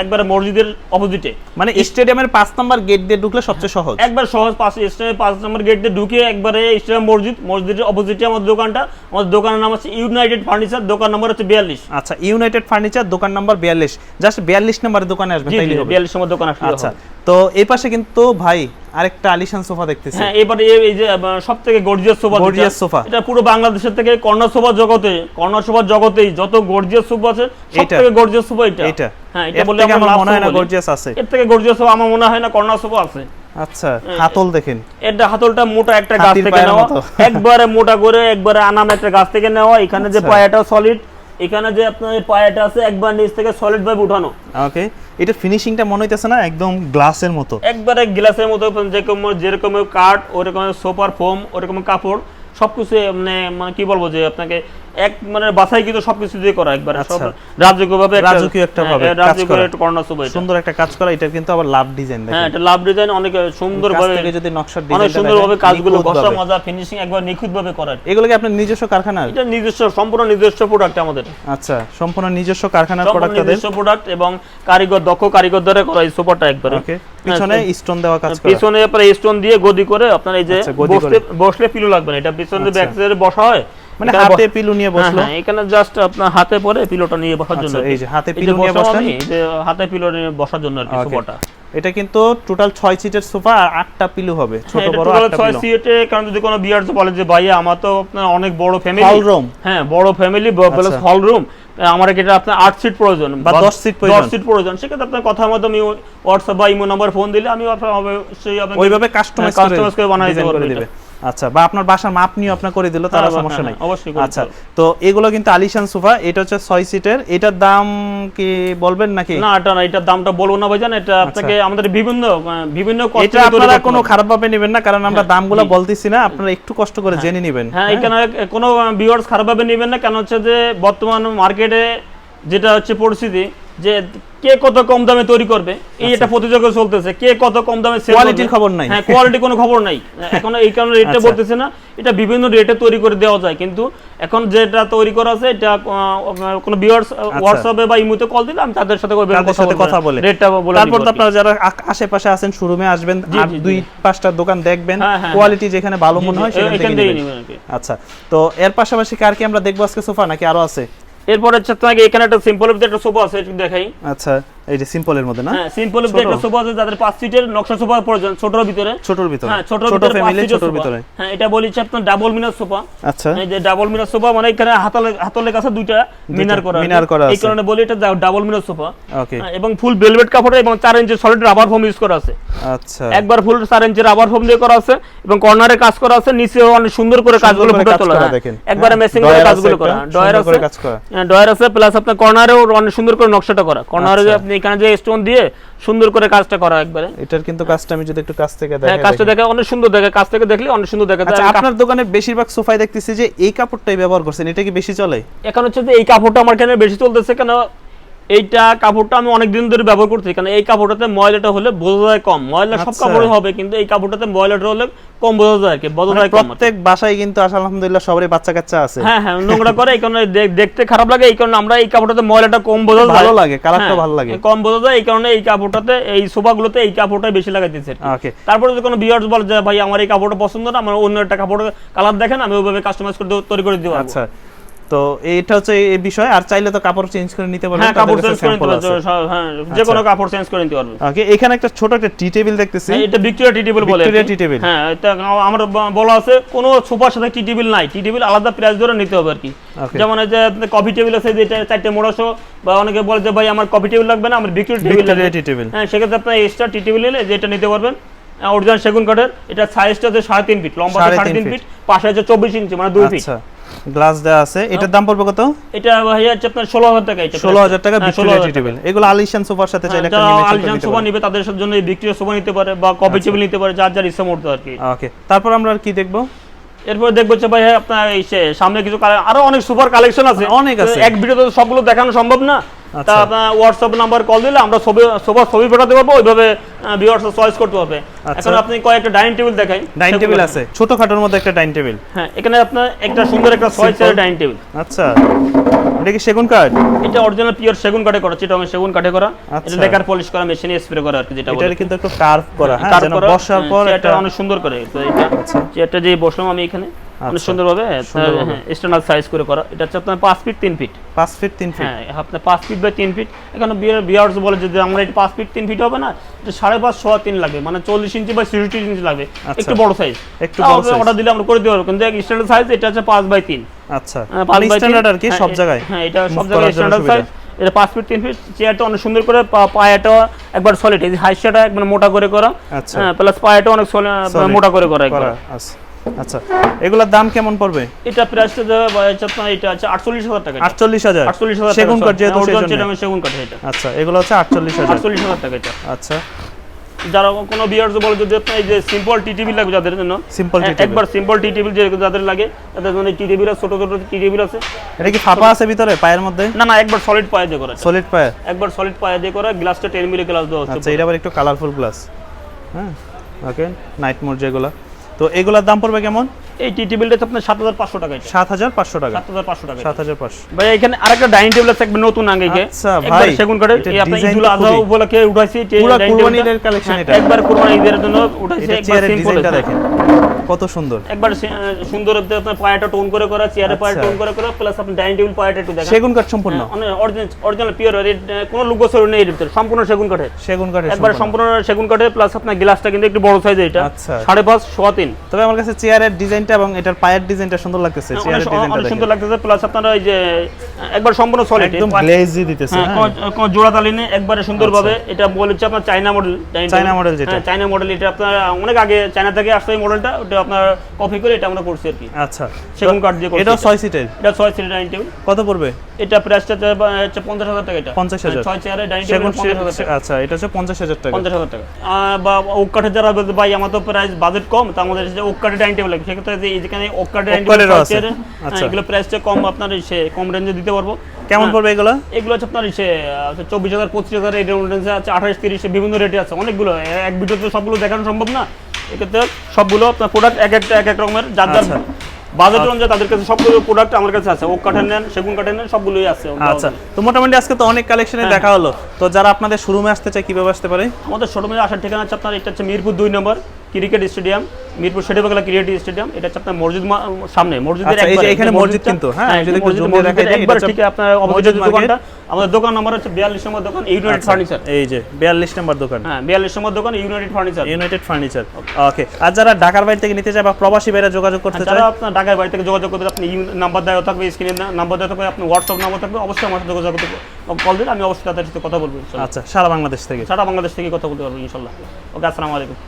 Speaker 1: একবারে মসজিদের অপোজিটে
Speaker 2: মানে স্টেডিয়ামের পাঁচ নাম্বার গেট দিয়ে ঢুকলে সবচেয়ে সহজ।
Speaker 1: একবার সহজ পাঁচ স্টেডিয়ামের পাঁচ নম্বর গেট দিয়ে ঢুকে একবারে স্টেডিয়াম মসজিদ মসজিদের অপোজিটে আমাদের দোকানটা। আমাদের দোকানের নাম হচ্ছে ইউনাইটেড ফার্নিচার দোকান নম্বর হচ্ছে বিয়াল্লিশ।
Speaker 2: আচ্ছা ইউনাইটেড ফার্নিচার দোকান নাম্বার বিয়াল্লিশ। জাস্ট বিয়াল্লিশ নাম্বারের দোকানে আসবে
Speaker 1: বিয়াল্লিশ নম্বর দোকান আসলে
Speaker 2: আচ্ছা তো এই পাশে কিন্তু ভাই আরেকটা আলিশান সোফা দেখতেছি।
Speaker 1: হ্যাঁ এবারে এই- যে সব থেকে গর্জিয়াস সোফা
Speaker 2: Gorgeous sofa।
Speaker 1: এটা পুরো বাংলাদেশের থেকে কর্নার সোফা জগতে কর্নার সোফা জগতেই যত গর্জিয়াস সোফা আছে সব
Speaker 2: এইটা।
Speaker 1: থেকে গর্জিয়াস সোফা এটা।
Speaker 2: এইটা।
Speaker 1: হ্যাঁ এটা
Speaker 2: থেকে
Speaker 1: আমরা
Speaker 2: মনে হয় না গর্জিয়াস আছে।
Speaker 1: এর থেকে গর্জিয়াস সোফা আমার মনে হয় না কর্নার সোফা আছে।
Speaker 2: আচ্ছা হাতল দেখেন।
Speaker 1: এটা হাতলটা মোটা একটা গাছ থেকে নেওয়া। একবারে মোটা করে একবারে আনাম একটা গাছ থেকে নেওয়া। এখানে যে
Speaker 2: আচ্ছা।
Speaker 1: পায়াটা সলিড এখানে যে আপনার পায়াটা আছে একবার নিচ থেকে সলিড ভাবে উঠানো।
Speaker 2: ওকে এটা ফিনিশিংটা মনে হইতেছে না, একদম গ্লাসের মতো।
Speaker 1: একবারে গ্লাসের মতো যেরকম যেরকম কাঠ ওরকম সোফার ফোম ওরকম কাপড়, সবকিছু মানে মানে কি বলব যে আপনাকে এক মানে বাসায় কিন্তু সবকিছু দিয়ে করা একবারে সব
Speaker 2: আচ্ছা।
Speaker 1: রাজকীয় ভাবে
Speaker 2: রাজকীয় একটা ভাবে কাজ
Speaker 1: রাজকীয় একটা সোফা এটা।
Speaker 2: সুন্দর একটা কাজ করা এটা কিন্তু আবার লাভ ডিজাইন
Speaker 1: হ্যাঁ এটা লাভ ডিজাইন অনেক সুন্দর ভাবে
Speaker 2: থেকে যদি নকশার
Speaker 1: অনেক
Speaker 2: ডিজাইনটা
Speaker 1: সুন্দর ভাবে কাজগুলো ঘষা। মাজা ফিনিশিং একবার নিখুঁত ভাবে করা
Speaker 2: এগুলো কি আপনার নিজস্ব কারখানা?
Speaker 1: এটা নিজস্ব সম্পূর্ণ নিজস্ব প্রোডাক্ট আমাদের।
Speaker 2: আচ্ছা সম্পূর্ণ নিজস্ব কারখানার প্রোডাক্ট তাদের?
Speaker 1: নিজস্ব প্রোডাক্ট এবং কারিগর দক্ষ কারিগর দ্বারা করা এই সোফাটা একবারে।
Speaker 2: ওকে পিছনে স্টোন দেওয়া কাজ করা।
Speaker 1: পিছনে আপনার স্টোন দিয়ে গদি করে আপনার এই যে
Speaker 2: আচ্ছা,
Speaker 1: বসলে বসলে পিলো লাগবে না এটা পিছনে
Speaker 2: আচ্ছা।
Speaker 1: ব্যাক সাইডে বসা হয়
Speaker 2: মানে হাতে পিলু নিয়ে
Speaker 1: হ্যাঁ,
Speaker 2: বসল।
Speaker 1: হ্যাঁ, এখানে জাস্ট আপনার হাতে পরে পিলোটা নিয়ে বসার জন্য।
Speaker 2: আচ্ছা, এই যে হাতে পিলো নিয়ে
Speaker 1: বসলাম যে হাতে পিলো নিয়ে বসার জন্য আর কি
Speaker 2: Okay.
Speaker 1: সোফাটা।
Speaker 2: এটা কিন্তু টোটাল ছয় সিটের সোফা আর আটটা পিলু হবে। ছোট
Speaker 1: হ্যাঁ,
Speaker 2: বড়
Speaker 1: total
Speaker 2: আটটা পিলু।
Speaker 1: সিটে কারণ যদি কোনো বিয়ার বলে যে ভাইয়া আমার তো আপনার অনেক বড় ফ্যামিলি
Speaker 2: হল রুম
Speaker 1: হ্যাঁ বড় ফ্যামিলি প্লাস। হল রুম আমার এটা আপনার আট সিট প্রয়োজন।
Speaker 2: বা 10 সিট প্রয়োজন।
Speaker 1: দশ সিট প্রয়োজন। সেক্ষেত্রে আপনার কথার মতো আমি হোয়াটসঅ্যাপ বা ইমো নাম্বার ফোন দিলে আমি আপনার অবশ্যই আপনাকে
Speaker 2: ওইভাবে কাস্টমাইজ
Speaker 1: করে বানাই দিতে পারব
Speaker 2: আচ্ছা বা আপনার বাসার মাপ নিয়ে আপনার করে দিল তার
Speaker 1: হ্যাঁ,
Speaker 2: সমস্যা
Speaker 1: হ্যাঁ,
Speaker 2: নাই।
Speaker 1: অবশ্যই
Speaker 2: আচ্ছা তো এগুলো কিন্তু আলিশান সোফা এটা হচ্ছে ছয় সিটের এটার দাম কি বলবেন নাকি?
Speaker 1: না এটা না এটার দামটা বলব না ভাইজান এটা আপনাকে আমাদের বিভিন্ন বিভিন্ন
Speaker 2: এটা আপনারা কোনো খারাপ ভাবে নেবেন না কারণ আমরা
Speaker 1: হ্যাঁ,
Speaker 2: দামগুলো বলতেছি না আপনারা একটু কষ্ট করে জেনে নেবেন।
Speaker 1: হ্যাঁ এখানে কোনো ভিউয়ার্স খারাপভাবে নেবেন না কেন হচ্ছে যে বর্তমান মার্কেটে যেটা হচ্ছে পরিস্থিতি যে কে কত কম দামে তৈরি করবে? এই একটা প্রতিযোগিতা চলতেছে। কে কত কম দামে
Speaker 2: Quality খবর নাই।
Speaker 1: হ্যাঁ কোয়ালিটি কোনো খবর নাই। এখন এই কারণে রেটটা
Speaker 2: আচ্ছা।
Speaker 1: বলতেছে না। এটা বিভিন্ন রেটে তৈরি করে দেওয়া যায়। কিন্তু এখন যেটা তৈরি করা আছে এটা কোনো ভিউয়ার্স হোয়াটসঅ্যাপে বা ইমোতে কল দিলে আমি তাদের সাথে
Speaker 2: কথা বলে।
Speaker 1: রেটটা বলে
Speaker 2: তারপর তো আপনারা যারা আশেপাশে আছেন শোরুমে আসবেন আর। দুই পাঁচটা দোকান দেখবেন
Speaker 1: হ্যাঁ, হ্যাঁ,
Speaker 2: কোয়ালিটি যেখানে ভালো মনে হয় সেখান থেকে। আচ্ছা। তো এর পাশাপাশি কার কি আমরা দেখব আজকে সোফা নাকি আরও আছে?
Speaker 1: এরপর হচ্ছে তোমাকে এখানে একটা সিম্পল একটা সোফা আছে একটু দেখাই।
Speaker 2: আচ্ছা। এই যে সিম্পলের মধ্যে না?
Speaker 1: হ্যাঁ? একটা সোফা আছে যাদের পাঁচ সিটের নকশা সোফা প্রয়োজন ছোটর ভিতরে।
Speaker 2: ছোটর ভিতরে।
Speaker 1: হ্যাঁ ছোট
Speaker 2: ছোট ফ্যামিলি ছোটর ভিতরে।
Speaker 1: হ্যাঁ এটা আপনার ডাবল মিনার সোফা।
Speaker 2: আচ্ছা।
Speaker 1: এই যে ডাবল মিনার সোফা মানে এখানে হাতলে হাতলের কাছে দুইটা মিনার করা
Speaker 2: মিনার
Speaker 1: আছে।
Speaker 2: করা
Speaker 1: এই কারণে বলি এটা ডাবল মিনার সোফা।
Speaker 2: ওকে
Speaker 1: এবং ফুল ভেলভেট কাপড় এবং চার ইঞ্চি সলিড রাবার ফোম ইউজ করা আছে।
Speaker 2: আচ্ছা।
Speaker 1: একবার ফুল চার ইঞ্চি রাবার ফোম দিয়ে করা আছে এবং কর্নারে কাজ করা আছে নিচেও অনেক সুন্দর করে কাজগুলো ফুটে
Speaker 2: কাজ
Speaker 1: তোলা। হ্যাঁ।
Speaker 2: দেখেন।
Speaker 1: একবারে
Speaker 2: হ্যাঁ,
Speaker 1: মেসিং করে কাজগুলো করা ডয়ার আছে। ডয়ার আছে প্লাস আপনার কর্নারেও অনেক সুন্দর করে নকশাটা করা। কর্নারে যে
Speaker 2: আচ্ছা।
Speaker 1: আপনি এখানে যে স্টোন দিয়ে সুন্দর করে কাজটা করা একবারে।
Speaker 2: এটার কিন্তু কাজটা আমি যদি একটু কাছ থেকে
Speaker 1: হ্যাঁ
Speaker 2: দেখাই
Speaker 1: কাজটা
Speaker 2: দেখেন।
Speaker 1: দেখে অনেক সুন্দর দেখে কাছ থেকে দেখলে অনেক সুন্দর দেখা।
Speaker 2: আচ্ছা
Speaker 1: যায়
Speaker 2: আপনার দোকানে বেশিরভাগ সোফায় দেখতেছি যে এই কাপড়টাই ব্যবহার করছেন এটা কি বেশি চলে?
Speaker 1: এখন হচ্ছে যে এই কাপড়টা আমার এখানে বেশি চলতেছে কেন? এইটা কাপড়টা আমি অনেক দিন ধরে ব্যবহার করছি কারণ এই কাপড়টাতে ময়লাটা হলে বোঝা যায় কম ময়লা সব
Speaker 2: আচ্ছা।
Speaker 1: কাপড়ে হবে কিন্তু এই কাপড়টাতে ময়লাটা হলে কম বোঝা যায় আর কি বোঝা
Speaker 2: মানে
Speaker 1: যায় কি।
Speaker 2: প্রত্যেক বাসায় কিন্তু আসলে আলহামদুলিল্লাহ সবারই বাচ্চা কাচ্চা আছে
Speaker 1: হ্যাঁ হ্যাঁ নোংরা করে এই কারণে দেখতে খারাপ লাগে এই কারণে আমরা এই কাপড়টাতে ময়লাটা কম বোঝা যায়
Speaker 2: ভালো লাগে, কালারটা
Speaker 1: হ্যাঁ,
Speaker 2: ভালো লাগে।
Speaker 1: কম বোঝা যায় এই কারণে এই কাপড়টাতে এই সোফাগুলোতে এই কাপড়টাই বেশি লাগাইতেছে আর কি।
Speaker 2: ওকে
Speaker 1: তারপরে যদি কোনো ভিউয়ার্স বলে যে ভাই আমার এই কাপড়টা পছন্দ না আমার অন্য একটা কাপড় কালার দেখেন আমি ওইভাবে কাস্টমাইজ করে তৈরি করে দিব
Speaker 2: আচ্ছা তো এটা হচ্ছে এই বিষয়। আর চাইলে তো কাপড় চেঞ্জ করে নিতে পারবেন
Speaker 1: হ্যাঁ কাপড় চেঞ্জ করে নিতে পারবে হ্যাঁ যে কোনো
Speaker 2: আচ্ছা।
Speaker 1: কাপড় চেঞ্জ করে নিতে পারবে
Speaker 2: ওকে এখানে একটা ছোট একটা টি টেবিল দেখতেছি।
Speaker 1: হ্যাঁ, এটা ভিক্টোরিয়া টি টেবিল বলে
Speaker 2: ভিক্টোরিয়া tea table।
Speaker 1: হ্যাঁ এটা আমার বলা আছে কোনো সোফার সাথে টি টেবিল নাই। টি টেবিল আলাদা প্রাইস ধরে নিতে হবে আর কি যেমন এই যে কফি টেবিল আছে যেটা চারটে মোড়াশো বা অনেকে বলে যে ভাই আমার কফি টেবিল লাগবে না আমার ভিক্টোরিয়া টেবিল
Speaker 2: টি টেবিল
Speaker 1: হ্যাঁ সেক্ষেত্রে আপনি এক্সট্রা টি টেবিল নিলে যেটা নিতে পারবেন অরিজিনাল সেগুন কাঠের এটা সাইজটা হচ্ছে সাড়ে তিন ফিট লম্বা
Speaker 2: সাড়ে তিন ফিট।
Speaker 1: পাশে হচ্ছে চব্বিশ ইঞ্চি মানে দুই ফিট
Speaker 2: আচ্ছা গ্লাস দেওয়া আছে। এটার দাম পড়বে কত?
Speaker 1: এটা ভাইয়া হচ্ছে আপনার ষোলো হাজার টাকা এটা
Speaker 2: ষোলো হাজার টাকা
Speaker 1: বিক্রি
Speaker 2: ভিক্টোরিয়া টেবিল এগুলো আলিশান সোফার সাথে চাইলে একটা নিতে
Speaker 1: আলিশান সোফা নিবে তাদের জন্য এই ভিক্টোরিয়া সোফা নিতে পারে বা কফি টেবিল নিতে পারে যার যার ইচ্ছা মতো আর কি।
Speaker 2: ওকে তারপর আমরা আর কি দেখব?
Speaker 1: এরপর দেখব যে ভাই আপনার এই সামনে কিছু আরও অনেক সুপার কালেকশন আছে।
Speaker 2: অনেক আছে।
Speaker 1: এক ভিডিওতে তো সবগুলো দেখানো সম্ভব না? তা
Speaker 2: আচ্ছা।
Speaker 1: আপনার হোয়াটসঅ্যাপ নাম্বার কল দিলে আমরা ছবি সবার ছবি পাঠাতে পারব ওইভাবে ভিউয়ার্স চয়েস করতে পারবে।
Speaker 2: আচ্ছা।
Speaker 1: এখন আপনি কয়েকটা ডাইনিং টেবিল দেখাই।
Speaker 2: ডাইনিং টেবিল আছে। ছোটখাটোর মধ্যে একটা ডাইনিং টেবিল
Speaker 1: হ্যাঁ এখানে আপনার একটা সুন্দর একটা ছয়। চেয়ারের ডাইনিং টেবিল
Speaker 2: আচ্ছা। এটা কি সেগুন কাঠ?
Speaker 1: এটা অরিজিনাল পিওর সেগুন কাঠে করা চিটং সেগুন কাঠে করা।
Speaker 2: আচ্ছা।
Speaker 1: এটা লেকার পলিশ করা মেশিনে স্প্রে করা আর কি যেটা
Speaker 2: এটার কিন্তু একটু কার্ভ করা হ্যাঁ যেন বসার
Speaker 1: হ্যাঁ,
Speaker 2: পর একটা
Speaker 1: অনেক সুন্দর করে। তো এটা
Speaker 2: আচ্ছা।
Speaker 1: চেয়ারটা যে বসলাম আমি এখানে। অনেক
Speaker 2: আচ্ছা।
Speaker 1: সুন্দরভাবে। স্ট্যান্ডার্ড সাইজ করে করা। এটা হচ্ছে আপনার পাঁচ ফিট তিন ফিট
Speaker 2: পাঁচ ফিট তিন ফিট
Speaker 1: হ্যাঁ আপনার পাঁচ ফিট বাই তিন ফিট এখানে বিয়ার্স বলে যদি আমরা এটা পাঁচ ফিট তিন ফিট হবে না এটা সাড়ে পাঁচ সোয়া তিন লাগবে। মানে চল্লিশ ইঞ্চি বা ছিষট্টি ইঞ্চি লাগবে।
Speaker 2: আচ্ছা।
Speaker 1: একটু বড় সাইজ
Speaker 2: একটু।
Speaker 1: অর্ডার দিলে আমরা করে দিতে পারব। কিন্তু স্ট্যান্ডার্ড সাইজ এটা হচ্ছে পাঁচ বাই তিন।
Speaker 2: আচ্ছা।
Speaker 1: হ্যাঁ,
Speaker 2: স্ট্যান্ডার্ড আর কি
Speaker 1: হ্যাঁ,
Speaker 2: সব জায়গায়?
Speaker 1: হ্যাঁ এটা সব জায়গায় স্ট্যান্ডার্ড সাইজ এটা পাঁচ ফিট তিন ফিট চেয়ারটা অনেক সুন্দর করে পায়াটা একবার সলিড এই হাইসটা একবার মোটা করে করা।
Speaker 2: আচ্ছা।
Speaker 1: হ্যাঁ প্লাস পায়াটা অনেক। মোটা করে করা একবার।
Speaker 2: আছে আচ্ছা এগুলোর দাম কেমন পড়বে?
Speaker 1: এটা প্রাইসটা আপনার এটা আছে আটচল্লিশ হাজার টাকা।
Speaker 2: আটচল্লিশ হাজার?
Speaker 1: আটচল্লিশ হাজার
Speaker 2: সেগুন কাঠ যেহেতু সেই জন্য।
Speaker 1: সেটা সেগুন কাঠ এটা।
Speaker 2: আচ্ছা এগুলো হচ্ছে আটচল্লিশ হাজার।
Speaker 1: আটচল্লিশ হাজার টাকা এটা।
Speaker 2: আচ্ছা।
Speaker 1: যারা কোনো বিয়ার্স বলে যদি আপনার এই যে সিম্পল টি টিভি লাগবে যাদের জন্য হ্যাঁ, একবার সিম্পল টি টিভি যাদের লাগে তাদের জন্য টি আছে ছোট ছোট টি আছে।
Speaker 2: এটা কি ফাঁপা আছে ভিতরে পায়ের মধ্যে?
Speaker 1: না না একবার সলিড পায়ে দিয়ে করা
Speaker 2: সলিড পায়ের
Speaker 1: একবার সলিড পায়ে দিয়ে করা গ্লাসটা টেন মিলি গ্লাস দেওয়া
Speaker 2: আচ্ছা
Speaker 1: হচ্ছে
Speaker 2: এটা আবার একটু কালারফুল গ্লাস হ্যাঁ ওকে নাইট মোড যেগুলো। তো এগুলোর দাম পড়বে কেমন?
Speaker 1: এই টি টেবিলটা আপনার সাত হাজার পাঁচশো টাকা
Speaker 2: সাত হাজার পাঁচশো টাকা।
Speaker 1: সাত হাজার পাঁচশো টাকা
Speaker 2: সাত হাজার পাঁচশো।
Speaker 1: ভাই এখানে আরেকটা ডাইনিং টেবিল আছে একবার নতুন আগে
Speaker 2: আচ্ছা, ভাই,
Speaker 1: সেগুন কাঠের
Speaker 2: আপনি
Speaker 1: এই আপনি
Speaker 2: design
Speaker 1: ঈদুল আজহা উপলক্ষে উঠাইছি
Speaker 2: পুরো কুরবানির
Speaker 1: হ্যাঁ,
Speaker 2: এটা।
Speaker 1: একবার কুরবানির ঈদের জন্য উঠাইছি একবার সিম্পল
Speaker 2: এটা দেখেন। কত সুন্দর।
Speaker 1: একবার সুন্দর আপনার পায়াটা টোন করে করা চেয়ারে পায়া
Speaker 2: আচ্ছা।
Speaker 1: টোন করে করা প্লাস আপনি ডাইনিং টেবিল পায়াটা একটু দেখেন
Speaker 2: সেগুন কাঠ সম্পূর্ণ?
Speaker 1: অরিজিনাল অরিজিনাল পিওর কোনো লুক গোসর নেই এর ভিতরে সম্পূর্ণ সেগুন কাঠের।
Speaker 2: সেগুন কাঠের
Speaker 1: একবার
Speaker 2: সম্পূর্ণ।
Speaker 1: সেগুন কাঠের প্লাস আপনার গ্লাসটা কিন্তু একটু বড় সাইজ এটা।
Speaker 2: আচ্ছা।
Speaker 1: সাড়ে পাঁচ সোয়া তিন।
Speaker 2: তবে আমার কাছে চেয়ারের ডিজাইনটা এবং এটার পায়ের ডিজাইনটা সুন্দর লাগতেছে চেয়ারের ডিজাইনটা
Speaker 1: অনেক সুন্দর লাগতেছে প্লাস আপনারা এই যে একবার সম্পূর্ণ সলিড
Speaker 2: একদম গ্লেজি দিতেছে
Speaker 1: হ্যাঁ
Speaker 2: হ্যাঁ।
Speaker 1: কোনো- জোড়া তালি নেই একবারে সুন্দরভাবে এটা বলেছে আপনার চাইনা মডেল
Speaker 2: চায়না মডেল যেটা।
Speaker 1: চায়না মডেল এটা আপনার অনেক আগে চায়না থেকে আসছে এই মডেলটা ওটা আপনার কপি করে এটা আমরা করছি আর কি।
Speaker 2: আচ্ছা।
Speaker 1: সেগুন কাঠ দিয়ে করছি এটা।
Speaker 2: ছয় সিটের?
Speaker 1: এটা ছয় সিটের ডাইনিং টেবিল
Speaker 2: কত পড়বে?
Speaker 1: এটা প্রাইসটা হচ্ছে পঞ্চাশ হাজার টাকা এটা।
Speaker 2: পঞ্চাশ হাজার।
Speaker 1: ছয় চেয়ারে ডাইনিং টেবিল পঞ্চাশ হাজার টাকা।
Speaker 2: আচ্ছা এটা হচ্ছে পঞ্চাশ হাজার টাকা।
Speaker 1: পঞ্চাশ হাজার টাকা। বা ওক কাঠের যারা বলতে ভাই আমার তো প্রাইস বাজেট কম তা আমাদের যে ওক কাঠের ডাইনিং টেবিল লাগে। সেক্ষেত্রে যে এই যেখানে ওক কাঠের ডাইনিং টেবিল
Speaker 2: আছে। আচ্ছা।
Speaker 1: এগুলো প্রাইসটা কম আপনার সে কম রেঞ্জে দিতে পারব।
Speaker 2: কেমন
Speaker 1: হ্যাঁ,
Speaker 2: পড়বে এগুলো?
Speaker 1: এগুলো হচ্ছে আপনার সে চব্বিশ হাজার পঁচিশ হাজার এই রেঞ্জে আছে। আঠাশ তিরিশ বিভিন্ন রেটে আছে। অনেকগুলো। এক ভিডিওতে সবগুলো দেখানো সম্ভব না? এক্ষেত্রে সবগুলো আপনার প্রোডাক্ট এক একটা এক এক রকমের যার যার
Speaker 2: আচ্ছা।
Speaker 1: বাজেট অনুযায়ী তাদের কাছে সবগুলো প্রোডাক্ট আমার কাছে আছে। ওক কাঠের নেন সেগুন কাঠের নেন সবগুলোই আছে।
Speaker 2: আচ্ছা। তো মোটামুটি আজকে তো অনেক কালেকশনে
Speaker 1: হ্যাঁ।
Speaker 2: দেখা হলো। তো যারা আপনাদের শোরুমে আসতে চায় কীভাবে আসতে পারে?
Speaker 1: আমাদের শোরুমে আসার ঠিকানা হচ্ছে আপনার এটা হচ্ছে মিরপুর দুই নম্বর। Cricket stadium Mirpur Sher-e-Bangla cricket stadium এটা হচ্ছে আপনার মসজিদ সামনে মসজিদের
Speaker 2: আচ্ছা, এখানে মসজিদ কিন্তু, হ্যাঁ,
Speaker 1: হ্যাঁ, একবার ঠিক আপনার অপোজিট দোকানটা আমাদের দোকান নাম্বার হচ্ছে বিয়াল্লিশ নম্বর দোকান ইউনাইটেড
Speaker 2: আচ্ছা,
Speaker 1: ফার্নিচার
Speaker 2: এই যে বিয়াল্লিশ নম্বর দোকান।
Speaker 1: হ্যাঁ বিয়াল্লিশ নম্বর দোকান united furniture
Speaker 2: united furniture okay আর যারা ঢাকার বাইরে থেকে নিতে চায় বা প্রবাসী বাইরে যোগাযোগ করতে
Speaker 1: যারা
Speaker 2: চায়
Speaker 1: আপনার ঢাকার বাড়ি থেকে যোগাযোগ করবে আপনি নাম্বার দেওয়া থাকবে স্ক্রিনে নাম্বার দেওয়া থাকবে আপনি হোয়াটসঅ্যাপ নাম্বার থাকবে অবশ্যই আমার সাথে যোগাযোগ করতে কল দিন আমি অবশ্যই তাদের সাথে কথা বলব।
Speaker 2: আচ্ছা সারা বাংলাদেশ থেকে।
Speaker 1: সারা বাংলাদেশ থেকে কথা বলতে পারব ইনশাল্লাহ। ওকে আসসালামু আলাইকুম।